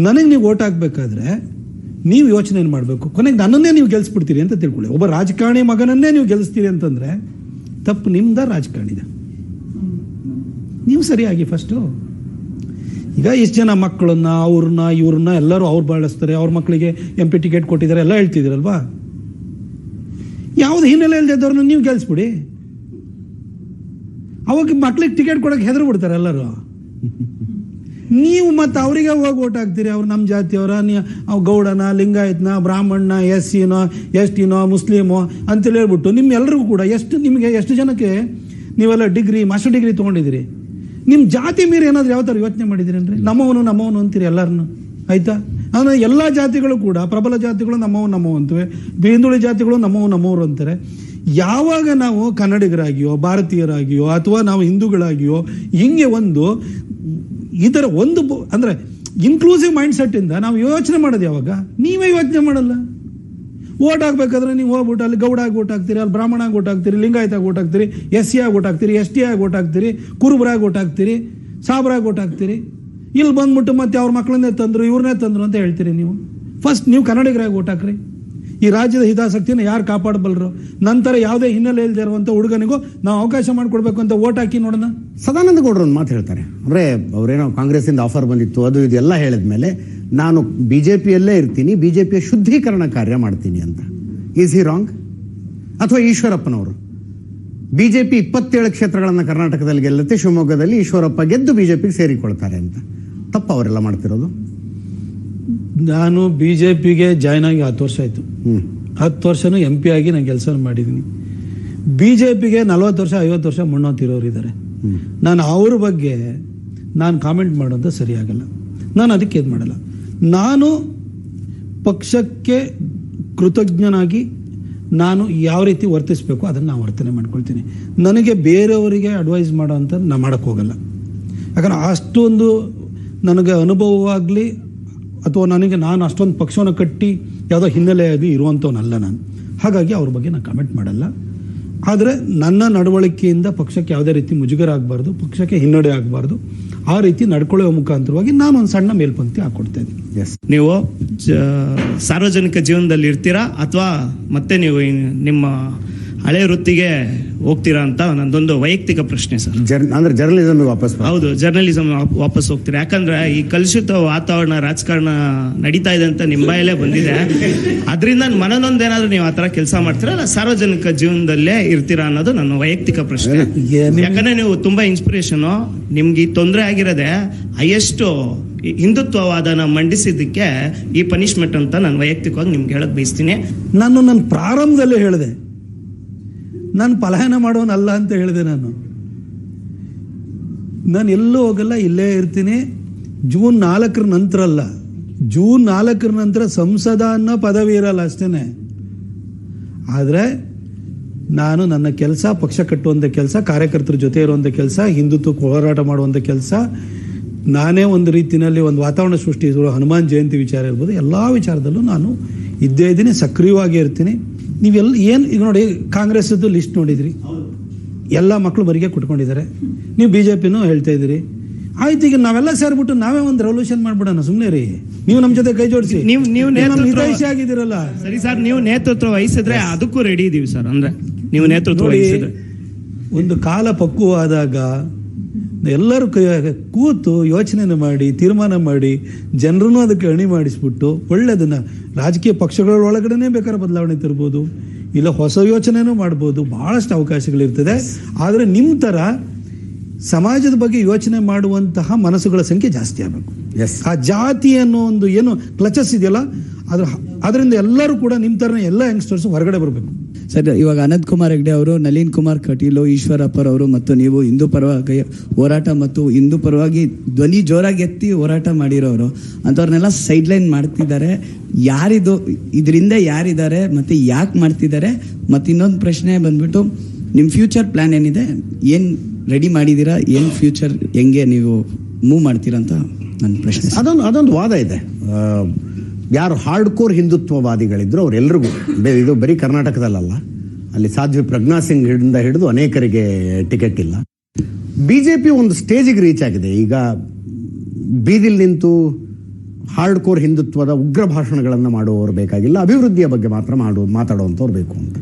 ನನಗೆ ನೀವು ಓಟ್ ಹಾಕ್ಬೇಕಾದ್ರೆ ನೀವು ಯೋಚನೆ ಮಾಡಬೇಕು. ಕೊನೆಗೆ ನನ್ನನ್ನೇ ನೀವು ಗೆಲ್ಲಿಸ್ಬಿಡ್ತೀರಿ ಅಂತ ತಿಳ್ಕೊಳ್ಳಿ. ಒಬ್ಬ ರಾಜಕಾರಣಿ ಮಗನನ್ನೇ ನೀವು ಗೆಲ್ಲಿಸ್ತೀರಿ ಅಂತಂದರೆ ತಪ್ಪು ನಿಮ್ದ ರಾಜಕಾರಣಿದ ನೀವು ಸರಿಯಾಗಿ ಫಸ್ಟು ಈಗ ಇಷ್ಟು ಜನ ಮಕ್ಕಳನ್ನ, ಅವ್ರನ್ನ, ಇವ್ರನ್ನ ಎಲ್ಲರೂ ಅವ್ರು ಬಳಸ್ತಾರೆ, ಅವ್ರ ಮಕ್ಕಳಿಗೆ ಎಂ ಟಿಕೆಟ್ ಕೊಟ್ಟಿದ್ದಾರೆ, ಎಲ್ಲ ಹೇಳ್ತಿದ್ದೀರಲ್ವಾ? ಯಾವುದು ಹಿನ್ನೆಲೆ ಇಲ್ದಿದ್ದವ್ರನ್ನ ನೀವು ಗೆಲ್ಸ್ಬಿಡಿ. ಅವಾಗ ಮಕ್ಳಿಗೆ ಟಿಕೆಟ್ ಕೊಡಕ್ ಹೆದರು ಬಿಡ್ತಾರೆ ಎಲ್ಲರೂ. ನೀವು ಮತ್ತೆ ಅವರಿಗೆ ಹೋಗಿ ಓಟ್ ಹಾಕ್ತೀರಿ, ಅವ್ರು ನಮ್ಮ ಜಾತಿಯವರ ಅವ್ ಗೌಡನ, ಲಿಂಗಾಯತ್ನ ಬ್ರಾಹ್ಮಣ ಎಸ್ ಸಿನೋ ಎಸ್ ಟಿನೋ ಮುಸ್ಲಿಮೋ ಅಂತೇಳಿ ಹೇಳ್ಬಿಟ್ಟು ನಿಮ್ಮ ಎಲ್ರಿಗೂ ಕೂಡ ಎಷ್ಟು ನಿಮಗೆ ಎಷ್ಟು ಜನಕ್ಕೆ ನೀವೆಲ್ಲ ಡಿಗ್ರಿ, ಮಾಸ್ಟರ್ ಡಿಗ್ರಿ ತೊಗೊಂಡಿದ್ದೀರಿ? ನಿಮ್ಮ ಜಾತಿ ಮೀರಿ ಏನಾದ್ರು ಯಾವ ಥರ ಯೋಚನೆ ಮಾಡಿದಿರೇನ್ರಿ ನಮ್ಮವನು ನಮ್ಮವನು ಅಂತೀರಿ ಎಲ್ಲರನ್ನು ಆಯ್ತಾ? ಅಂದರೆ ಎಲ್ಲ ಜಾತಿಗಳು ಕೂಡ ಪ್ರಬಲ ಜಾತಿಗಳು ನಮ್ಮವು ನಮ್ಮವು ಅಂತವೆ ಹಿಂದುಳಿ ಜಾತಿಗಳು ನಮ್ಮವು ನಮ್ಮವರು ಅಂತಾರೆ. ಯಾವಾಗ ನಾವು ಕನ್ನಡಿಗರಾಗಿಯೋ, ಭಾರತೀಯರಾಗಿಯೋ, ಅಥವಾ ನಾವು ಹಿಂದೂಗಳಾಗಿಯೋ, ಹಿಂಗೆ ಒಂದು ಇದರ ಒಂದು ಅಂದ್ರೆ ಇನ್ಕ್ಲೂಸಿವ್ ಮೈಂಡ್ ಸೆಟ್ ಇಂದ ನಾವು ಯೋಚನೆ ಮಾಡೋದು ಯಾವಾಗ? ನೀವೇ ಯೋಚನೆ ಮಾಡಲ್ಲ. ಓಟ್ ಹಾಕ್ಬೇಕಾದ್ರೆ ನೀವು ಹೋಗ್ಬಿಟ್ಟು ಅಲ್ಲಿ ಗೌಡ ಆಗಿ ಓಟ್ ಹಾಕ್ತೀರಿ, ಅಲ್ಲಿ ಬ್ರಾಹ್ಮಣ ಆಗಿ ಓಟ್ ಹಾಕ್ತೀರಿ, ಲಿಂಗಾಯತ ಓಟ್ ಹಾಕ್ತೀರಿ ಎಸ್ ಸಿ ಆಗಿ ಓಟ್ ಹಾಕ್ತೀರಿ ಎಸ್ ಟಿ ಆಗಿ ಓಟ್ ಹಾಕ್ತೀರಿ, ಕುರುಬರಾಗಿ ಓಟ್ ಹಾಕ್ತೀರಿ, ಸಾಬ್ರಾಗಿ ಓಟ್ ಹಾಕ್ತೀರಿ. ಇಲ್ಲಿ ಬಂದ್ಬಿಟ್ಟು ಮತ್ತೆ ಅವ್ರ ಮಕ್ಕಳನ್ನೇ ತಂದ್ರು, ಇವ್ರನ್ನೇ ತಂದ್ರು ಅಂತ ಹೇಳ್ತೀರಿ ನೀವು. ಫಸ್ಟ್ ನೀವು ಕನ್ನಡಿಗರಾಗಿ ಓಟ್ ಹಾಕ್ರಿ. ಈ ರಾಜ್ಯದ ಹಿತಾಸಕ್ತಿಯನ್ನು ಯಾರು ಕಾಪಾಡಬಲ್ಲರು ನಂತರ ಯಾವುದೇ ಹಿನ್ನೆಲೆ ಇಲ್ಲದೆ ಇರುವಂಥ ಹುಡುಗನಿಗೂ ನಾವು ಅವಕಾಶ ಮಾಡಿಕೊಡ್ಬೇಕು ಅಂತ ಓಟ್ ಹಾಕಿ ನೋಡೋಣ. ಸದಾನಂದ ಗೌಡರು ಒಂದು ಮಾತು ಹೇಳ್ತಾರೆ. ಅಂದ್ರೆ ಅವರೇನೋ ಕಾಂಗ್ರೆಸ್ಸಿಂದ ಆಫರ್ ಬಂದಿತ್ತು, ಅದು ಇದೆಲ್ಲ ಹೇಳಿದ ಮೇಲೆ ನಾನು ಬಿಜೆಪಿಯಲ್ಲೇ ಇರ್ತೀನಿ, ಬಿಜೆಪಿಯ ಶುದ್ಧೀಕರಣ ಕಾರ್ಯ ಮಾಡ್ತೀನಿ ಅಂತ. ಈಸ್ ಹಿ ರಾಂಗ್ ಅಥವಾ ಈಶ್ವರಪ್ಪನವರು? ಬಿಜೆಪಿ ಇಪ್ಪತ್ತೇಳು ಕ್ಷೇತ್ರಗಳನ್ನು ಕರ್ನಾಟಕದಲ್ಲಿ ಗೆಲ್ಲುತ್ತೆ, ಶಿವಮೊಗ್ಗದಲ್ಲಿ ಈಶ್ವರಪ್ಪ ಗೆದ್ದು ಬಿಜೆಪಿಗೆ ಸೇರಿಕೊಳ್ತಾರೆ ಅಂತ. ತಪ್ಪು ಅವರೆಲ್ಲ ಮಾಡ್ತಿರೋದು? ನಾನು ಬಿ ಜೆ ಪಿಗೆ ಜಾಯ್ನ್ ಆಗಿ ಹತ್ತು ವರ್ಷ ಆಯಿತು. ಹತ್ತು ವರ್ಷನೂ ಎಂ ಪಿ ಆಗಿ ನಾನು ಕೆಲಸ ಮಾಡಿದ್ದೀನಿ. ಬಿ ಜೆ ಪಿಗೆ ನಲವತ್ತು ವರ್ಷ ಐವತ್ತು ವರ್ಷ ಮುನ್ನೋತಿರೋರು ಇದ್ದಾರೆ. ನಾನು ಅವ್ರ ಬಗ್ಗೆ ನಾನು ಕಾಮೆಂಟ್ ಮಾಡೋದು ಸರಿಯಾಗಲ್ಲ. ನಾನು ಅದಕ್ಕೆ ಇದು ಮಾಡಲ್ಲ. ನಾನು ಪಕ್ಷಕ್ಕೆ ಕೃತಜ್ಞನಾಗಿ ನಾನು ಯಾವ ರೀತಿ ವರ್ತಿಸಬೇಕು ಅದನ್ನು ನಾನು ವರ್ತನೆ ಮಾಡ್ಕೊಳ್ತೀನಿ. ನನಗೆ ಬೇರೆಯವರಿಗೆ ಅಡ್ವೈಸ್ ಮಾಡೋ ಅಂತ ನಾನು ಮಾಡೋಕ್ಕೋಗಲ್ಲ ಯಾಕಂದ್ರೆ ಅಷ್ಟೊಂದು ನನಗೆ ಅನುಭವವಾಗಲಿ ಅಥವಾ ನನಗೆ ನಾನು ಅಷ್ಟೊಂದು ಪಕ್ಷವನ್ನು ಕಟ್ಟಿ ಯಾವುದೋ ಹಿನ್ನೆಲೆ ಅದು ಇರುವಂಥವನಲ್ಲ ನಾನು. ಹಾಗಾಗಿ ಅವ್ರ ಬಗ್ಗೆ ನಾನು ಕಮೆಂಟ್ ಮಾಡಲ್ಲ. ಆದರೆ ನನ್ನ ನಡವಳಿಕೆಯಿಂದ ಪಕ್ಷಕ್ಕೆ ಯಾವುದೇ ರೀತಿ ಮುಜುಗರ ಆಗಬಾರ್ದು ಪಕ್ಷಕ್ಕೆ ಹಿನ್ನಡೆ ಆಗಬಾರ್ದು ಆ ರೀತಿ ನಡ್ಕೊಳ್ಳೋ ಮುಖಾಂತರವಾಗಿ ನಾನು ಒಂದು ಸಣ್ಣ ಮೇಲ್ಪಂಕ್ತಿ ಹಾಕೊಡ್ತಾ ಇದ್ದೀನಿ. ಎಸ್ ನೀವು ಜ- ಸಾರ್ವಜನಿಕ ಜೀವನದಲ್ಲಿ ಇರ್ತೀರಾ ಅಥವಾ ಮತ್ತೆ ನೀವು ನಿಮ್ಮ ಹಳೆ ವೃತ್ತಿಗೆ ಹೋಗ್ತೀರಾ ಅಂತ ನಂದೊಂದು ವೈಯಕ್ತಿಕ ಪ್ರಶ್ನೆ ಸರ್. ಜರ್ ಅಂದ್ರೆ ಜರ್ನಲಿಸಮ್ ವಾಪಸ್. ಹೌದು ಜರ್ನಲಿಸಮ್ ವಾಪಸ್ ಹೋಗ್ತೀರಾ ಯಾಕಂದ್ರೆ ಈ ಕಲುಷಿತ ವಾತಾವರಣ ರಾಜಕಾರಣ ನಡೀತಾ ಇದೆ ಅಂತ ನಿಮ್ಮ ಬಾಯಲ್ಲೇ ಬಂದಿದೆ. ಅದರಿಂದ ಮನನೊಂದೇನಾದ್ರೂ ನೀವು ಆ ಥರ ಕೆಲಸ ಮಾಡ್ತೀರಾ ಅಲ್ಲ ಸಾರ್ವಜನಿಕ ಜೀವನದಲ್ಲೇ ಇರ್ತೀರಾ ಅನ್ನೋದು ನನ್ನ ವೈಯಕ್ತಿಕ ಪ್ರಶ್ನೆ. ಯಾಕಂದ್ರೆ ನೀವು ತುಂಬಾ ಇನ್ಸ್ಪಿರೇಷನ್ ನಿಮ್ಗೆ ಈ ತೊಂದರೆ ಆಗಿರೋದೆ ಹೈಯೆಸ್ಟ್ ಹಿಂದುತ್ವವಾದನ ಮಂಡಿಸಿದ್ದಕ್ಕೆ ಈ ಪನಿಷ್ಮೆಂಟ್ ಅಂತ ನಾನು ವೈಯಕ್ತಿಕವಾಗಿ ನಿಮ್ಗೆ ಹೇಳಕ್ ಬಯಸ್ತೀನಿ. ನಾನು ನನ್ನ ಪ್ರಾರಂಭದಲ್ಲೇ ಹೇಳಿದೆ. ನಾನು ಪಲಾಯನ ಮಾಡೋನಲ್ಲ ಅಂತ ಹೇಳಿದೆ ನಾನು. ನಾನು ಎಲ್ಲೂ ಹೋಗಲ್ಲ, ಇಲ್ಲೇ ಇರ್ತೀನಿ. ಜೂನ್ ನಾಲ್ಕರ ನಂತರ ಅಲ್ಲ ಜೂನ್ ನಾಲ್ಕರ ನಂತರ ಸಂಸದ ಅನ್ನೋ ಪದವಿ ಇರಲ್ಲ ಅಷ್ಟೇ ಆದರೆ ನಾನು ನನ್ನ ಕೆಲಸ, ಪಕ್ಷ ಕಟ್ಟುವಂಥ ಕೆಲಸ, ಕಾರ್ಯಕರ್ತರ ಜೊತೆ ಇರುವಂಥ ಕೆಲಸ ಹಿಂದುತ್ವ ಹೋರಾಟ ಮಾಡುವಂಥ ಕೆಲಸ, ನಾನೇ ಒಂದು ರೀತಿಯಲ್ಲಿ ಒಂದು ವಾತಾವರಣ ಸೃಷ್ಟಿಸಿರುವ ಹನುಮಾನ್ ಜಯಂತಿ ವಿಚಾರ ಇರ್ಬೋದು, ಎಲ್ಲ ವಿಚಾರದಲ್ಲೂ ನಾನು ಇದ್ದೇ ಇದ್ದೀನಿ, ಸಕ್ರಿಯವಾಗಿ ಇರ್ತೀನಿ. ನೀವೆಲ್ಲ ಏನು ಈಗ ನೋಡಿ ಕಾಂಗ್ರೆಸ್ದು ಲಿಸ್ಟ್ ನೋಡಿದ್ರಿ. ಎಲ್ಲ ಮಕ್ಕಳು ಬರಿಗೆ ಕುಟ್ಕೊಂಡಿದ್ದಾರೆ. ನೀವು ಬಿ ಜೆ ಪಿನೂ ಹೇಳ್ತಾ ಇದ್ದೀರಿ. ಆಯ್ತು ಈಗ ನಾವೆಲ್ಲ ಸೇರ್ಬಿಟ್ಟು ನಾವೇ ಒಂದು ರೆವಲ್ಯೂಷನ್ ಮಾಡ್ಬಿಡೋಣ ಸುಮ್ಮನೆ ರೀ. ನೀವು ನಮ್ಮ ಜೊತೆ ಕೈ ಜೋಡಿಸಿ. ನೀವು ನೀವು ನೇತೃತ್ವ ಹಿತೈಷಿ ಆಗಿದ್ದೀರಲ್ಲ. ಸರಿ ಸರ್ ನೀವು ನೇತೃತ್ವ ವಹಿಸಿದ್ರೆ ಅದಕ್ಕೂ ರೆಡಿ ಇದೀವಿ ಸರ್ ಅಂದ್ರೆ ನೀವು ನೇತೃತ್ವ ವಹಿಸಿದ್ರೆ. ಒಂದು ಕಾಲ ಪಕ್ವವಾದಾಗ ಎಲ್ಲರೂ ಕ- ಕೂತು ಯೋಚನೆ ಮಾಡಿ ತೀರ್ಮಾನ ಮಾಡಿ ಜನರನ್ನು ಅದಕ್ಕೆ ಅಣಿ ಮಾಡಿಸ್ಬಿಟ್ಟು ಒಳ್ಳೆಯದನ್ನು ರಾಜಕೀಯ ಪಕ್ಷಗಳ ಒಳಗಡೆನೇ ಬೇಕಾದ್ರೆ ಬದಲಾವಣೆ ತರ್ಬೋದು. ಇಲ್ಲ ಹೊಸ ಯೋಚನೆನೂ ಮಾಡ್ಬೋದು. ಬಹಳಷ್ಟು ಅವಕಾಶಗಳಿರ್ತದೆ. ಆದರೆ ನಿಮ್ಮ ಥರ ಸಮಾಜದ ಬಗ್ಗೆ ಯೋಚನೆ ಮಾಡುವಂತಹ ಮನಸ್ಸುಗಳ ಸಂಖ್ಯೆ ಜಾಸ್ತಿ ಆಗಬೇಕು. ಎಸ್ ಆ ಜಾತಿ ಅನ್ನೋ ಒಂದು ಏನು ಕ್ಲಚಸ್ ಇದೆಯಲ್ಲ ಅದ್ರ ಅದರಿಂದ ಎಲ್ಲರೂ ಕೂಡ ನಿಮ್ಮ ಥರನೇ ಎಲ್ಲ ಯಂಗ್ಸ್ಟರ್ಸ್ ಹೊರಗಡೆ ಬರಬೇಕು. ಸರ್, ಇವಾಗ ಅನಂತ್ ಕುಮಾರ್ ಹೆಗ್ಡೆ ಅವರು, ನಳಿನ್ ಕುಮಾರ್ ಕಟೀಲು ಈಶ್ವರಪ್ಪರವರು ಮತ್ತು ನೀವು ಹಿಂದೂ ಪರವಾಗಿ ಹೋರಾಟ ಮತ್ತು ಹಿಂದೂ ಪರವಾಗಿ ಧ್ವನಿ ಜೋರಾಗಿ ಎತ್ತಿ ಹೋರಾಟ ಮಾಡಿರೋರು, ಅಂಥವ್ರನ್ನೆಲ್ಲ ಸೈಡ್ ಲೈನ್ ಮಾಡ್ತಿದ್ದಾರೆ. ಯಾರಿದು, ಇದರಿಂದ ಯಾರಿದ್ದಾರೆ ಮತ್ತು ಯಾಕೆ ಮಾಡ್ತಿದ್ದಾರೆ? ಮತ್ತು ಇನ್ನೊಂದು ಪ್ರಶ್ನೆ ಬಂದ್ಬಿಟ್ಟು ನಿಮ್ಮ ಫ್ಯೂಚರ್ ಪ್ಲ್ಯಾನ್ ಏನಿದೆ? ಏನು ರೆಡಿ ಮಾಡಿದ್ದೀರಾ ಏನು ಫ್ಯೂಚರ್ ಹೆಂಗೆ ನೀವು ಮೂವ್ ಮಾಡ್ತೀರಾ ಅಂತ ನನ್ನ ಪ್ರಶ್ನೆ. ಅದೊಂದು ಅದೊಂದು ವಾದ ಇದೆ. ಯಾರು ಹಾರ್ಡ್ ಕೋರ್ ಹಿಂದುತ್ವವಾದಿಗಳಿದ್ರು ಅವರೆಲ್ಲರಿಗೂ ಬೆ- ಇದು ಬರೀ ಕರ್ನಾಟಕದಲ್ಲಲ್ಲ. ಅಲ್ಲಿ ಸಾಧ್ವಿ ಪ್ರಜ್ಞಾ ಸಿಂಗ್ ಹಿಡಿದ ಹಿಡಿದು ಅನೇಕರಿಗೆ ಟಿಕೆಟ್ ಇಲ್ಲ. ಬಿಜೆಪಿ ಒಂದು ಸ್ಟೇಜಿಗೆ ರೀಚ್ ಆಗಿದೆ. ಈಗ ಬೀದಿಲ್ ನಿಂತು ಹಾರ್ಡ್ ಕೋರ್ ಹಿಂದುತ್ವದ ಉಗ್ರ ಭಾಷಣಗಳನ್ನು ಮಾಡುವವರು ಬೇಕಾಗಿಲ್ಲ. ಅಭಿವೃದ್ಧಿಯ ಬಗ್ಗೆ ಮಾತ್ರ ಮಾಡು ಮಾತಾಡುವಂಥವ್ರು ಬೇಕು ಅಂತ.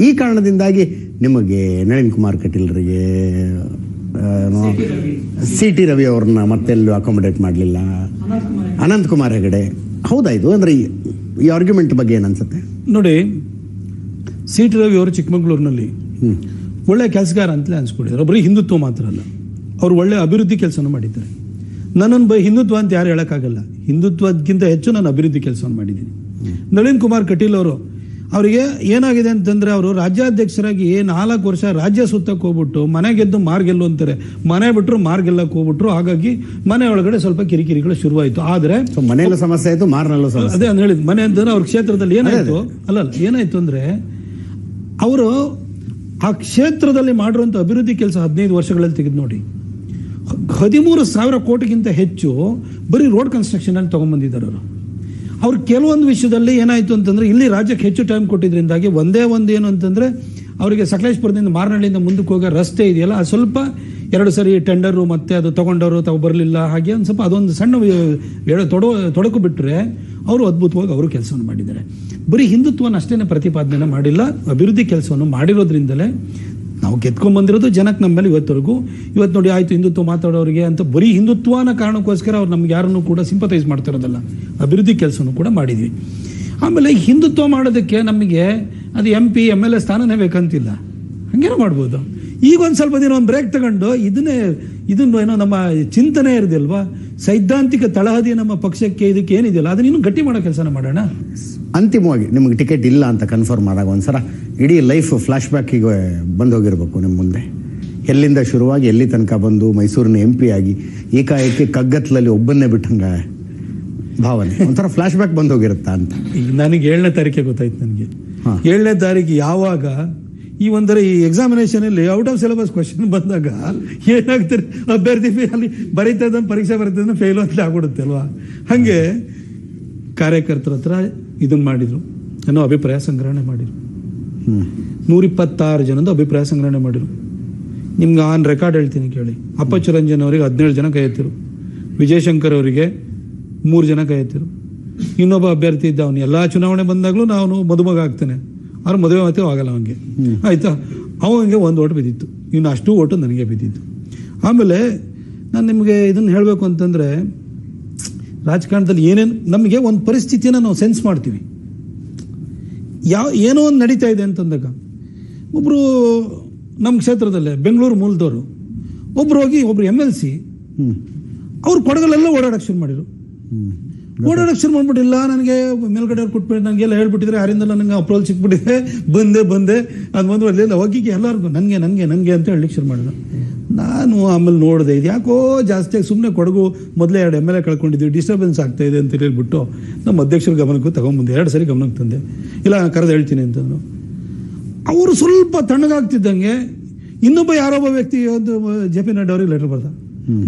ಈ ಕಾರಣದಿಂದಾಗಿ ನಿಮಗೆ ನಳಿನ್ ಕುಮಾರ್ ಕಟೀಲ್ರಿಗೆ ಸಿ ಟಿ ರವಿ. ಅವ್ರನ್ನ ಮತ್ತೆಲ್ಲೂ ಅಕಾಮಿಡೇಟ್ ಮಾಡಲಿಲ್ಲ. ಅನಂತ್ ಕುಮಾರ್ ಹೆಗಡೆ. ಹೌದಾ ಇದು? ಅಂದರೆ ಈ- ಆರ್ಗ್ಯುಮೆಂಟ್ ಬಗ್ಗೆ ಏನನ್ಸುತ್ತೆ ನೋಡಿ ಸಿ ಟಿ ರವಿ ಅವರು ಚಿಕ್ಕಮಗಳೂರಿನಲ್ಲಿ. ಒಳ್ಳೆ ಕೆಲಸಗಾರ ಅಂತಲೇ ಅನ್ಸ್ಕೊಂಡಿದ್ದಾರೆ. ಬರೀ ಹಿಂದುತ್ವ ಮಾತ್ರ ಅಲ್ಲ. ಅವರು ಒಳ್ಳೆ ಅಭಿವೃದ್ಧಿ ಕೆಲಸವನ್ನು ಮಾಡಿದ್ದಾರೆ. ನನ್ನನ್ನು ಬೈ ಹಿಂದುತ್ವ ಅಂತ ಯಾರು ಹೇಳೋಕ್ಕಾಗಲ್ಲ. ಹಿಂದುತ್ವಕ್ಕಿಂತ ಹೆಚ್ಚು ನಾನು ಅಭಿವೃದ್ಧಿ ಕೆಲಸವನ್ನು ಮಾಡಿದ್ದೀನಿ. ನಳಿನ್ ಕುಮಾರ್ ಕಟೀಲ್ ಅವರು ಅವರಿಗೆ ಏನಾಗಿದೆ ಅಂತಂದ್ರೆ ಅವರು ರಾಜ್ಯಾಧ್ಯಕ್ಷರಾಗಿ ನಾಲ್ಕು ವರ್ಷ ರಾಜ್ಯ ಸುತ್ತಕ್ಕೆ ಹೋಗ್ಬಿಟ್ಟು ಮನೆ ಗೆದ್ದು ಮಾರ್ ಗೆಲ್ಲು ಅಂತಾರೆ. ಮನೆ ಬಿಟ್ಟರು ಮಾರ್ಗೆಲ್ಲಕ್ಕೆ ಹೋಗ್ಬಿಟ್ರು. ಹಾಗಾಗಿ ಮನೆ ಒಳಗಡೆ ಸ್ವಲ್ಪ ಕಿರಿಕಿರಿಗಳು ಶುರುವಾಯಿತು. ಆದರೆ ಮನೆಯಲ್ಲೂ ಸಮಸ್ಯೆ ಆಯ್ತು ಮಾರ್ನಲ್ಲೂ ಸಮಸ್ಯೆ ಅದೇ ಅಂತ ಹೇಳಿದ್ ಮನೆ ಅಂತಂದ್ರೆ ಅವ್ರ ಕ್ಷೇತ್ರದಲ್ಲಿ ಏನಾಯ್ತು? ಅಲ್ಲ ಏನಾಯ್ತು ಅಂದ್ರೆ ಅವರು ಆ ಕ್ಷೇತ್ರದಲ್ಲಿ ಮಾಡಿರುವಂತ ಅಭಿವೃದ್ಧಿ ಕೆಲಸ ಹದಿನೈದು ವರ್ಷಗಳಲ್ಲಿ ತೆಗೆದು ನೋಡಿ. ಹದಿಮೂರು ಸಾವಿರ ಕೋಟಿಗಿಂತ ಹೆಚ್ಚು ಬರೀ ರೋಡ್ ಕನ್ಸ್ಟ್ರಕ್ಷನ್ ಅಲ್ಲಿ ತಗೊಂಡ್ಬಂದಿದ್ದಾರೆ ಅವರು. ಅವ್ರು ಕೆಲವೊಂದು ವಿಷಯದಲ್ಲಿ ಏನಾಯ್ತು ಅಂತಂದ್ರೆ ಇಲ್ಲಿ ರಾಜ್ಯಕ್ಕೆ ಹೆಚ್ಚು ಟೈಮ್ ಕೊಟ್ಟಿದ್ರಿಂದಾಗಿ ಒಂದೇ ಒಂದು ಏನು ಅಂತಂದ್ರೆ ಅವರಿಗೆ ಸಕಲೇಶ್ಪುರದಿಂದ ಮಾರನಹಳ್ಳಿಯಿಂದ ಮುಂದಕ್ಕೆ ಹೋಗೋ ರಸ್ತೆ ಇದೆಯಲ್ಲ, ಅದು ಸ್ವಲ್ಪ ಎರಡು ಸರಿ ಟೆಂಡರು ಮತ್ತೆ ಅದು ತಗೊಂಡವರು, ತಾವು ಬರಲಿಲ್ಲ, ಹಾಗೆ ಒಂದು ಸ್ವಲ್ಪ ಅದೊಂದು ಸಣ್ಣ ತೊಡೋ ತೊಡಕು ಬಿಟ್ಟರೆ ಅವರು ಅದ್ಭುತವಾಗಿ ಅವರು ಕೆಲಸವನ್ನು ಮಾಡಿದ್ದಾರೆ. ಬರೀ ಹಿಂದುತ್ವನ ಅಷ್ಟೇನೆ ಪ್ರತಿಪಾದನೆ ಮಾಡಿಲ್ಲ, ಅಭಿವೃದ್ಧಿ ಕೆಲಸವನ್ನು ಮಾಡಿರೋದ್ರಿಂದಲೇ ನಾವು ಗೆದ್ಕೊಂಡ್ ಬಂದಿರೋದು ಜನಕ್ಕೆ ನಮ್ಮ ಮೇಲೆ ಇವತ್ತವರೆಗೂ. ಇವತ್ತು ನೋಡಿ ಆಯಿತು, ಹಿಂದುತ್ವ ಮಾತಾಡೋರಿಗೆ ಅಂತ ಬರೀ ಹಿಂದುತ್ವನ ಕಾರಣಕ್ಕೋಸ್ಕರ ಅವ್ರು ನಮ್ಗೆ ಯಾರನ್ನು ಕೂಡ ಸಿಂಪತೈಸ್ ಮಾಡ್ತಿರೋದಲ್ಲ. ಅಭಿವೃದ್ಧಿ ಕೆಲಸವನ್ನು ಕೂಡ ಮಾಡಿದ್ವಿ. ಆಮೇಲೆ ಹಿಂದುತ್ವ ಮಾಡೋದಕ್ಕೆ ನಮಗೆ ಅದು M P M L A ಸ್ಥಾನನೇ ಬೇಕಂತಿಲ್ಲ. ಹಂಗೇನೋ ಮಾಡ್ಬೋದು. ಈಗ ಒಂದು ಸ್ವಲ್ಪ ದಿನ ಒಂದು ಬ್ರೇಕ್ ತಗೊಂಡು ಇದನ್ನೇ, ಇದನ್ನು ಏನೋ ನಮ್ಮ ಚಿಂತನೆ ಇರೋದಿಲ್ವಾ? ಸೈದ್ಧಾಂತಿಕ ತಳಹದಿ ನಮ್ಮ ಪಕ್ಷಕ್ಕೆ ಇದಕ್ಕೆ ಏನಿದೆಯಲ್ಲ, ಅದನ್ನ ಇನ್ನೂ ಗಟ್ಟಿ ಮಾಡೋ ಕೆಲಸನ ಮಾಡೋಣ. ಅಂತಿಮವಾಗಿ ನಿಮಗೆ ಟಿಕೆಟ್ ಇಲ್ಲ ಅಂತ ಕನ್ಫರ್ಮ್ ಆದಾಗ ಒಂದ್ಸಲ ಇಡೀ ಲೈಫ್ ಫ್ಲಾಶ್ ಬ್ಯಾಕಿಗೆ ಬಂದು ಹೋಗಿರ್ಬೇಕು ನಿಮ್ಮ ಮುಂದೆ. ಎಲ್ಲಿಂದ ಶುರುವಾಗಿ ಎಲ್ಲಿ ತನಕ ಬಂದು ಮೈಸೂರಿನ ಎಂ ಪಿ ಆಗಿ ಏಕಾಏಕಿ ಕಗ್ಗತ್ತಲಲ್ಲಿ ಒಬ್ಬನ್ನೇ ಬಿಟ್ಟಂಗ ಭಾವನೆ. ಒಂಥರ ಫ್ಲಾಶ್ ಬ್ಯಾಕ್ ಬಂದು ಹೋಗಿರುತ್ತ ಅಂತ. ಈಗ ನನಗೆ ಏಳನೇ ತಾರೀಕೆ ಗೊತ್ತಾಯ್ತು ನನಗೆ. ಏಳನೇ ತಾರೀಕು ಯಾವಾಗ ಈ ಒಂದರ ಈ ಎಕ್ಸಾಮಿನೇಷನ್ ಅಲ್ಲಿ ಔಟ್ ಆಫ್ ಸಿಲೆಬಸ್ ಕ್ವಶನ್ ಬಂದಾಗ ಏನಾಗ್ತಾರೆ ಅಭ್ಯರ್ಥಿ ಅಲ್ಲಿ ಬರೀತಾ ಇದ್ದಂಗೆ ಪರೀಕ್ಷೆ ಬರೀತಾ ಫೇಲ್ ಅಂತ ಆಗ್ಬಿಡುತ್ತೆ ಅಲ್ವಾ? ಹಂಗೆ ಕಾರ್ಯಕರ್ತರ ಹತ್ರ ಇದನ್ನು ಮಾಡಿದ್ರು. ಅನ್ನೋ ಅಭಿಪ್ರಾಯ ಸಂಗ್ರಹಣೆ ಮಾಡಿದ್ರು. ನೂರಿಪ್ಪತ್ತಾರು ಜನದ ಅಭಿಪ್ರಾಯ ಸಂಗ್ರಹಣೆ ಮಾಡಿರು. ನಿಮ್ಗೆ ಆನ್ ರೆಕಾರ್ಡ್ ಹೇಳ್ತೀನಿ ಕೇಳಿ. ಅಪ್ಪ ಚಿರಂಜನ್ ಅವರಿಗೆ ಹದಿನೇಳು ಜನ ಕೈ ಎತ್ತಿರು. ವಿಜಯಶಂಕರ್ ಅವರಿಗೆ ಮೂರು ಜನ ಕೈ ಎತ್ತಿರು. ಇನ್ನೊಬ್ಬ ಅಭ್ಯರ್ಥಿ ಇದ್ದ ಅವನು, ಎಲ್ಲ ಚುನಾವಣೆ ಬಂದಾಗಲೂ ನಾನು ಮದುಮಗ ಆಗ್ತಾನೆ. ಅವ್ರು ಮದುವೆ ಮಾತೇ ಆಗಲ್ಲ ಅವನಿಗೆ. ಆಯ್ತಾ? ಅವನಿಗೆ ಒಂದು ಓಟ್ ಬಿದ್ದಿತ್ತು. ಇನ್ನು ಅಷ್ಟು ಓಟು ನನಗೆ ಬಿದ್ದಿತ್ತು. ಆಮೇಲೆ ನಾನು ನಿಮಗೆ ಇದನ್ನು ಹೇಳಬೇಕು ಅಂತಂದರೆ, ರಾಜಕಾರಣದಲ್ಲಿ ಏನೇನು, ನಮಗೆ ಒಂದು ಪರಿಸ್ಥಿತಿಯನ್ನು ನಾವು ಸೆನ್ಸ್ ಮಾಡ್ತೀವಿ. ಯಾವ ಏನೋ ಒಂದು ನಡೀತಾ ಇದೆ ಅಂತಂದಾಗ ಒಬ್ಬರು ನಮ್ಮ ಕ್ಷೇತ್ರದಲ್ಲೇ ಬೆಂಗಳೂರು ಮೂಲದವರು ಒಬ್ರು ಹೋಗಿ ಒಬ್ರು ಎಂ ಎಲ್ ಸಿ ಅವ್ರು ಕೊಡಗಲೆಲ್ಲ ಓಡಾಡಕ್ಕೆ ಶುರು ಮಾಡಿದ್ರು. ಓಡಾಡಕ್ಕೆ ಶುರು ಮಾಡ್ಬಿಟ್ಟಿಲ್ಲ ನನಗೆ ಮೇಲ್ಗಡೆ ಅವ್ರು ಕೊಟ್ಬಿಟ್ಟು ನನಗೆಲ್ಲ ಹೇಳ್ಬಿಟ್ಟಿದ್ರೆ ಯಾರಿಂದಲ್ಲ ನನಗೆ ಅಪ್ರೋಲ್ ಸಿಕ್ಬಿಟ್ಟಿದೆ ಬಂದೆ ಬಂದೆ ಅದು ಬಂದು ಅಲ್ಲೆಲ್ಲ ಹೋಗಿ ಎಲ್ಲರಿಗೂ ನನಗೆ ನನಗೆ ನನಗೆ ಅಂತ ಹೇಳಲಿಕ್ಕೆ ಶುರು ಮಾಡಿದ್ರು. ನಾನು ಆಮೇಲೆ ನೋಡಿದೆ ಇದು ಯಾಕೋ ಜಾಸ್ತಿಯಾಗಿ ಸುಮ್ಮನೆ ಕೊಡಗು ಮೊದಲೇ ಎರಡು ಎಂ ಎಲ್ ಎ ಕಳ್ಕೊಂಡಿದ್ವಿ ಡಿಸ್ಟರ್ಬೆನ್ಸ್ ಆಗ್ತಾಯಿದೆ ಇದೆ ಅಂತ ಹೇಳ್ಬಿಟ್ಟು ನಮ್ಮ ಅಧ್ಯಕ್ಷರ ಗಮನಕ್ಕೂ ತಗೊಂಬಂದೆ ಎರಡು ಸರಿ ಗಮನಕ್ಕೆ ತಂದೆ. ಇಲ್ಲ ನಾನು ಕರೆದು ಹೇಳ್ತೀನಿ ಅಂತಂದು ಅವರು ಸ್ವಲ್ಪ ತಣ್ಣಗಾಗ್ತಿದ್ದಂಗೆ ಇನ್ನೊಬ್ಬ ಯಾರೊಬ್ಬ ವ್ಯಕ್ತಿ ಒಂದು ಜೆ ಪಿ ನಡ್ಡಾ ಅವರಿಗೆ ಲೆಟರ್ ಬರ್ದ.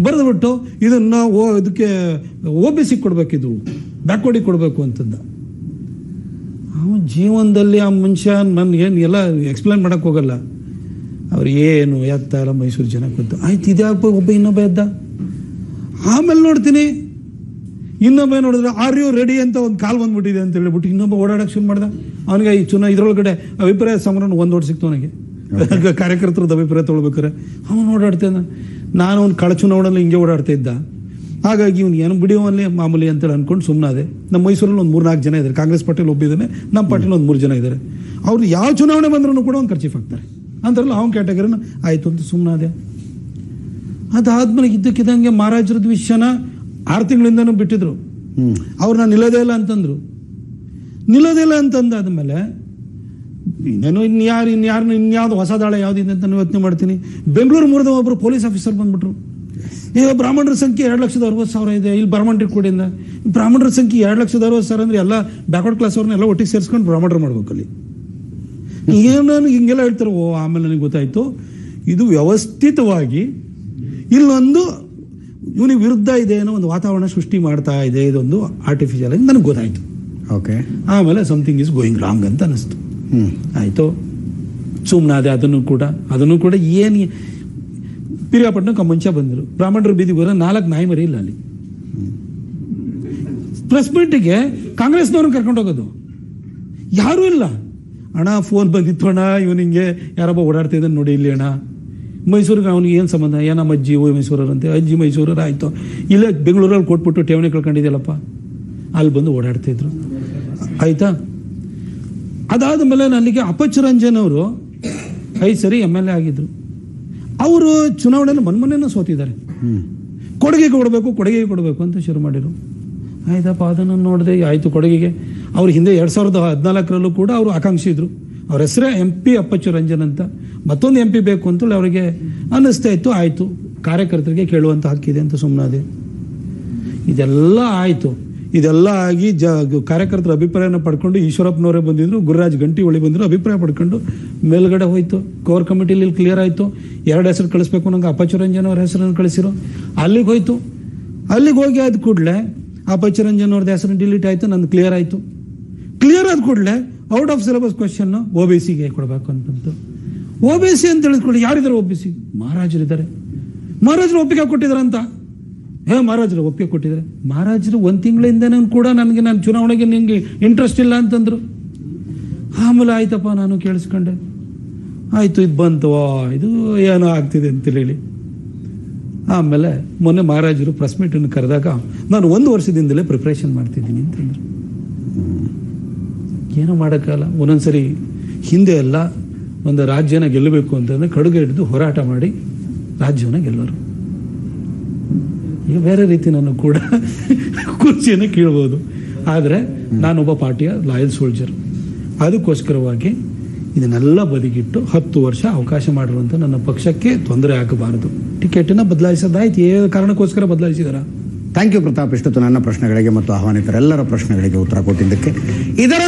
ಬರೆದ್ಬಿಟ್ಟು ಇದನ್ನು ಓ ಇದಕ್ಕೆ ಓ ಬಿ ಸಿ ಕೊಡಬೇಕಿದ್ವು ಬ್ಯಾಕ್ವರ್ಡಿಗೆ ಕೊಡಬೇಕು ಅಂತಂದ ಅವನ ಜೀವನದಲ್ಲಿ ಆ ಮನುಷ್ಯ ನನಗೇನು ಎಲ್ಲ ಎಕ್ಸ್ಪ್ಲೇನ್ ಮಾಡಕ್ ಹೋಗಲ್ಲ. ಅವ್ರು ಏನು ಎದ್ದ ಎಲ್ಲ ಮೈಸೂರು ಜನ ಗೊತ್ತು ಆಯ್ತು ಇದ್ಯಾಪ ಒಬ್ಬ ಇನ್ನೊಬ್ಬ ಎದ್ದ? ಆಮೇಲೆ ನೋಡ್ತೀನಿ ಇನ್ನೊಬ್ಬ ನೋಡಿದ್ರೆ ಆರ್ ಯು ರೆಡಿ ಅಂತ ಒಂದು ಕಾಲ್ ಬಂದ್ಬಿಟ್ಟಿದೆ ಅಂತ ಹೇಳ್ಬಿಟ್ಟು ಇನ್ನೊಬ್ಬ ಓಡಾಡಕ್ಕೆ ಶುರು ಮಾಡ್ದ. ಅವನಿಗೆ ಈ ಚುನಾ ಇದ್ರೊಳಗಡೆ ಅಭಿಪ್ರಾಯ ಸಮರ ಒಂದು ಓಟ್ ಸಿಕ್ತು ಅವನಿಗೆ ಕಾರ್ಯಕರ್ತರದ ಅಭಿಪ್ರಾಯ ತೊಗೊಳ್ಬೇಕಾರೆ ಅವನು ಓಡಾಡ್ತಾನೆ ನಾನು ಒಂದು ಕಳ ಚುನಾವಣೆಯಲ್ಲಿ ಹಿಂಗೆ ಓಡಾಡ್ತಾ ಇದ್ದ. ಹಾಗಾಗಿ ಇವ್ನು ಏನು ಬಿಡಿಯೋವಲ್ಲಿ ಮಾಮೂಲಿ ಅಂತೇಳಿ ಅನ್ಕೊಂಡು ಸುಮ್ಮನಾದೆ ನಮ್ಮ ಮೈಸೂರಲ್ಲಿ ಒಂದು ಮೂರ್ನಾಲ್ಕು ಜನ ಇದ್ದಾರೆ. ಕಾಂಗ್ರೆಸ್ ಪಾರ್ಟಿಲಿ ಒಬ್ಬಿದ್ದಾನೆ ನಮ್ಮ ಪಾರ್ಟಿಲಿ ಒಂದು ಮೂರು ಜನ ಇದ್ದಾರೆ. ಅವ್ರು ಯಾವ ಚುನಾವಣೆ ಬಂದ್ರೂ ಕೂಡ ಒಂದು ಖರ್ಚಿಫ್ ಹಾಕ್ತಾರೆ ಅಂತಾರಲ್ಲ ಅವ್ನ ಕ್ಯಾಟಗರಿನ ಆಯ್ತು ಅಂತ ಸುಮ್ಮನಾದೆ ಅದಾದ್ಮೇಲೆ ಇದ್ದಕ್ಕಿದ್ದಂಗೆ ಮಹಾರಾಜರದ್ದು ವಿಷಯನ ಆರು ತಿಂಗಳಿಂದನೂ ಬಿಟ್ಟಿದ್ರು. ಅವ್ರು ಅವ್ರನ್ನ ನಿಲ್ಲೋದೇ ಇಲ್ಲ ಅಂತಂದ್ರು. ನಿಲ್ಲೋದೇ ಇಲ್ಲ ಅಂತಂದಾದ್ಮೇಲೆ ಇನ್ನೇನು ಇನ್ಯಾರು ಇನ್ಯಾರು ಇನ್ಯಾವುದು ಹೊಸ ದಾಳ ಯಾವ್ದಿದೆ ಅಂತ ನಾನು ಯೋಚನೆ ಮಾಡ್ತೀನಿ. ಬೆಂಗಳೂರು ಮೂರದ ಒಬ್ಬರು ಪೊಲೀಸ್ ಆಫೀಸರ್ ಬಂದ್ಬಿಟ್ರು. ಈಗ ಬ್ರಾಹ್ಮಣರ ಸಂಖ್ಯೆ ಎರಡು ಲಕ್ಷದ ಅರವತ್ತು ಸಾವಿರ ಇದೆ. ಇಲ್ಲಿ ಬ್ರಾಹ್ಮಣ ಕೂಡಿಂದ ಬ್ರಾಹ್ಮಣರ ಸಂಖ್ಯೆ ಎರಡು ಲಕ್ಷದ ಅರವತ್ತು ಸಾವಿರ ಅಂದ್ರೆ ಎಲ್ಲ ಬ್ಯಾಕ್ವರ್ಡ್ ಕ್ಲಾಸ್ ಅವ್ರನ್ನೆಲ್ಲ ಒಟ್ಟಿಗೆ ಸೇರಿಸ್ಕೊಂಡು ಬ್ರಾಹ್ಮಣರು ಮಾಡ್ಬೇಕು ಅಲ್ಲಿ. ಏನು ಹಿಂಗೆಲ್ಲ ಹೇಳ್ತಾರೆ ಓ ಆಮೇಲೆ ನನಗೆ ಗೊತ್ತಾಯಿತು. ಇದು ವ್ಯವಸ್ಥಿತವಾಗಿ ಇಲ್ಲೊಂದು ಇವನಿಗೆ ವಿರುದ್ಧ ಇದೆ ಅನ್ನೋ ಒಂದು ವಾತಾವರಣ ಸೃಷ್ಟಿ ಮಾಡ್ತಾ ಇದೆ ಇದೊಂದು ಆರ್ಟಿಫಿಷಿಯಲ್ ಆಗಿ ನನಗೆ ಗೊತ್ತಾಯ್ತು. ಓಕೆ ಆಮೇಲೆ ಸಮಥಿಂಗ್ ಇಸ್ ಗೋಯಿಂಗ್ ರಾಂಗ್ ಅಂತ ಅನಿಸ್ತು ಹ್ಮ್. ಆಯಿತು. ಅದೇ ಅದನ್ನು ಕೂಡ ಅದನ್ನು ಕೂಡ ಏನು ಪಿರಿಯಾಪಟ್ಟಣಕ್ಕೆ ಮುಂಚೆ ಬಂದರು. ಬ್ರಾಹ್ಮಣರು ಬೀದಿಗೆ ಬರೋ ನಾಲ್ಕು ನಾಯಿ ಮರಿ ಇಲ್ಲ ಅಲ್ಲಿ. ಪ್ರೆಸ್ ಮೀಟಿಗೆ ಕಾಂಗ್ರೆಸ್ನವ್ರನ್ನ ಕರ್ಕೊಂಡು ಹೋಗೋದು. ಯಾರೂ ಇಲ್ಲ. ಅಣ್ಣ ಫೋನ್ ಬಂದಿತ್ತು ಅಣ್ಣ, ಇವನು ಹಿಂಗೆ ಯಾರೊಬ್ಬ ಓಡಾಡ್ತಿದ್ದಾನೆ ನೋಡಿ ಇಲ್ಲಿ ಅಣ್ಣ. ಮೈಸೂರಿಗೆ ಅವ್ನಿಗೆ ಏನು ಸಂಬಂಧ? ಏನ ನಮ್ಮ ಅಜ್ಜಿ, ಓ ಮೈಸೂರರಂತೆ ಅಜ್ಜಿ ಮೈಸೂರರ ಆಯಿತು. ಇಲ್ಲೇ ಬೆಂಗಳೂರಲ್ಲಿ ಕೊಟ್ಬಿಟ್ಟು ಠೇವಣಿ ಕಳ್ಕೊಂಡಿದ್ಯಲ್ಲಪ್ಪ. ಅಲ್ಲಿ ಬಂದು ಓಡಾಡ್ತಿದ್ರು ಆಯಿತಾ? ಅದಾದ ಮೇಲೆ ನನಗೆ ಅಪಚರಂಜನ್ ಅವರು ಐದು ಸರಿ, ಎಂ ಎಲ್ ಎ ಆಗಿದ್ರು. ಅವರು ಚುನಾವಣೆಯಲ್ಲಿ ಮನ್ಮನೆಯನ್ನು ಸೋತಿದ್ದಾರೆ. ಕೊಡುಗೆ ಕೊಡಬೇಕು ಕೊಡುಗೆ ಕೊಡಬೇಕು ಅಂತ ಶುರು ಮಾಡಿದ್ರು. ಆಯ್ತಪ್ಪ, ಅದನ್ನು ನೋಡಿದೆ, ಆಯಿತು ಕೊಡುಗೆಗೆ. ಅವ್ರು ಹಿಂದೆ ಎರಡು ಸಾವಿರದ ಹದಿನಾಲ್ಕರಲ್ಲೂ ಕೂಡ ಅವರು ಆಕಾಂಕ್ಷಿದ್ರು ಅವ್ರ ಹೆಸರೇ ಎಂ ಪಿ ಅಪ್ಪಚ್ಚು ರಂಜನ್ ಅಂತ. ಮತ್ತೊಂದು ಎಂ ಪಿ ಬೇಕು ಅಂತೇಳಿ ಅವರಿಗೆ ಅನ್ನಿಸ್ತಾ ಇತ್ತು, ಆಯಿತು. ಕಾರ್ಯಕರ್ತರಿಗೆ ಕೇಳುವಂಥ ಹಕ್ಕಿದೆ ಅಂತ ಸುಮ್ಮನಾದೆ ಇದೆಲ್ಲ ಆಯಿತು. ಇದೆಲ್ಲ ಆಗಿ ಜ ಕಾರ್ಯಕರ್ತರ ಅಭಿಪ್ರಾಯನ ಪಡ್ಕೊಂಡು ಈಶ್ವರಪ್ಪನವರೇ ಬಂದಿದ್ರು, ಗುರುರಾಜ್ ಗಂಟಿ ಒಳಿ ಬಂದರು ಅಭಿಪ್ರಾಯ ಪಡ್ಕೊಂಡು ಮೇಲ್ಗಡೆ ಹೋಯಿತು. ಕೋರ್ ಕಮಿಟಿಲಿ ಕ್ಲಿಯರ್ ಆಯಿತು. ಎರಡು ಹೆಸರು ಕಳಿಸ್ಬೇಕು ನಂಗೆ ಅಪಚುರಂಜನ್ ಅವ್ರ ಹೆಸರನ್ನು ಕಳಿಸಿರೋ. ಅಲ್ಲಿಗೆ ಹೋಯ್ತು. ಅಲ್ಲಿಗೆ ಹೋಗಿ ಆದ ಕೂಡಲೇ ಅಪಚುರಂಜನ್ ಅವ್ರದ್ದು ಹೆಸರು ಡಿಲೀಟ್ ಆಯಿತು, ನಂದು ಕ್ಲಿಯರ್ ಆಯಿತು. ಕ್ಲಿಯರ್ ಆದ ಕೂಡಲೇ out of syllabus question O B ಸಿಗೆ ಕೊಡಬೇಕು ಅಂತಂತು. ಒ ಬಿ ಸಿ ಅಂತ ಹೇಳಿದ್ಕೊಳ್ಳಿ ಯಾರಿದ್ದಾರೆ ಒ ಬಿ ಸಿ ಮಹಾರಾಜರಿದ್ದಾರೆ ಮಹಾರಾಜರು ಒಪ್ಪಿಗೆ ಕೊಟ್ಟಿದ್ದಾರೆ ಅಂತ ಹೇ ಮಹಾರಾಜರು, ಒಪ್ಪಿಗೆ ಕೊಟ್ಟಿದ್ದಾರೆ. ಮಹಾರಾಜರು ಒಂದು ತಿಂಗಳಿಂದನೂ ಕೂಡ ನನಗೆ ನಾನು ಚುನಾವಣೆಗೆ ನಿಮಗೆ ಇಂಟ್ರೆಸ್ಟ್ ಇಲ್ಲ ಅಂತಂದ್ರು. ಆಮೇಲೆ ಆಯ್ತಪ್ಪ, ನಾನು ಕೇಳಿಸ್ಕೊಂಡೆ. ಆಯಿತು, ಇದು ಬಂತು ಇದು ಏನೋ ಆಗ್ತಿದೆ ಅಂತ ಹೇಳಿ ಆಮೇಲೆ ಮೊನ್ನೆ ಮಹಾರಾಜರು ಪ್ರೆಸ್ ಮೀಟನ್ನು ಕರೆದಾಗ ನಾನು ಒಂದು ವರ್ಷದಿಂದಲೇ ಪ್ರಿಪ್ರೇಷನ್ ಮಾಡ್ತಿದ್ದೀನಿ ಅಂತಂದ್ರು. ಏನೂ ಮಾಡೋಕ್ಕಲ್ಲ ಒಂದೊಂದ್ಸರಿ ಹಿಂದೆ ಎಲ್ಲ ಒಂದು ರಾಜ್ಯನ ಗೆಲ್ಲಬೇಕು ಅಂತಂದ್ರೆ ಕಡುಗೆ ಹಿಡಿದು ಹೋರಾಟ ಮಾಡಿ ರಾಜ್ಯವನ್ನು ಗೆಲ್ಲೋರು. ಈಗ ಬೇರೆ ರೀತಿ ನಾನು ಕೂಡ ಕುರ್ಚಿಯನ್ನು ಕೀಳ್ಬೋದು. ಆದರೆ ನಾನೊಬ್ಬ ಪಾರ್ಟಿಯ ಲಾಯಲ್ ಸೋಲ್ಜರ್ ಅದಕ್ಕೋಸ್ಕರವಾಗಿ ಇದನ್ನೆಲ್ಲ ಬದಿಗಿಟ್ಟು ಹತ್ತು ವರ್ಷ ಅವಕಾಶ ಮಾಡಿರುವಂಥ ನನ್ನ ಪಕ್ಷಕ್ಕೆ ತೊಂದರೆ ಆಗಬಾರದು. ಟಿಕೆಟನ್ನು ಬದಲಾಯಿಸೋದಾಯ್ತು. ಏ ಕಾರಣಕ್ಕೋಸ್ಕರ ಬದಲಾಯಿಸಿದಾರ? Thank you Pratap. ಇಷ್ಟೊತ್ತು ನನ್ನ ಪ್ರಶ್ನೆಗಳಿಗೆ ಮತ್ತು ಆಹ್ವಾನಿತರೆಲ್ಲರ ಪ್ರಶ್ನೆಗಳಿಗೆ ಉತ್ತರ ಕೊಟ್ಟಿದ್ದಕ್ಕೆ ಇದರ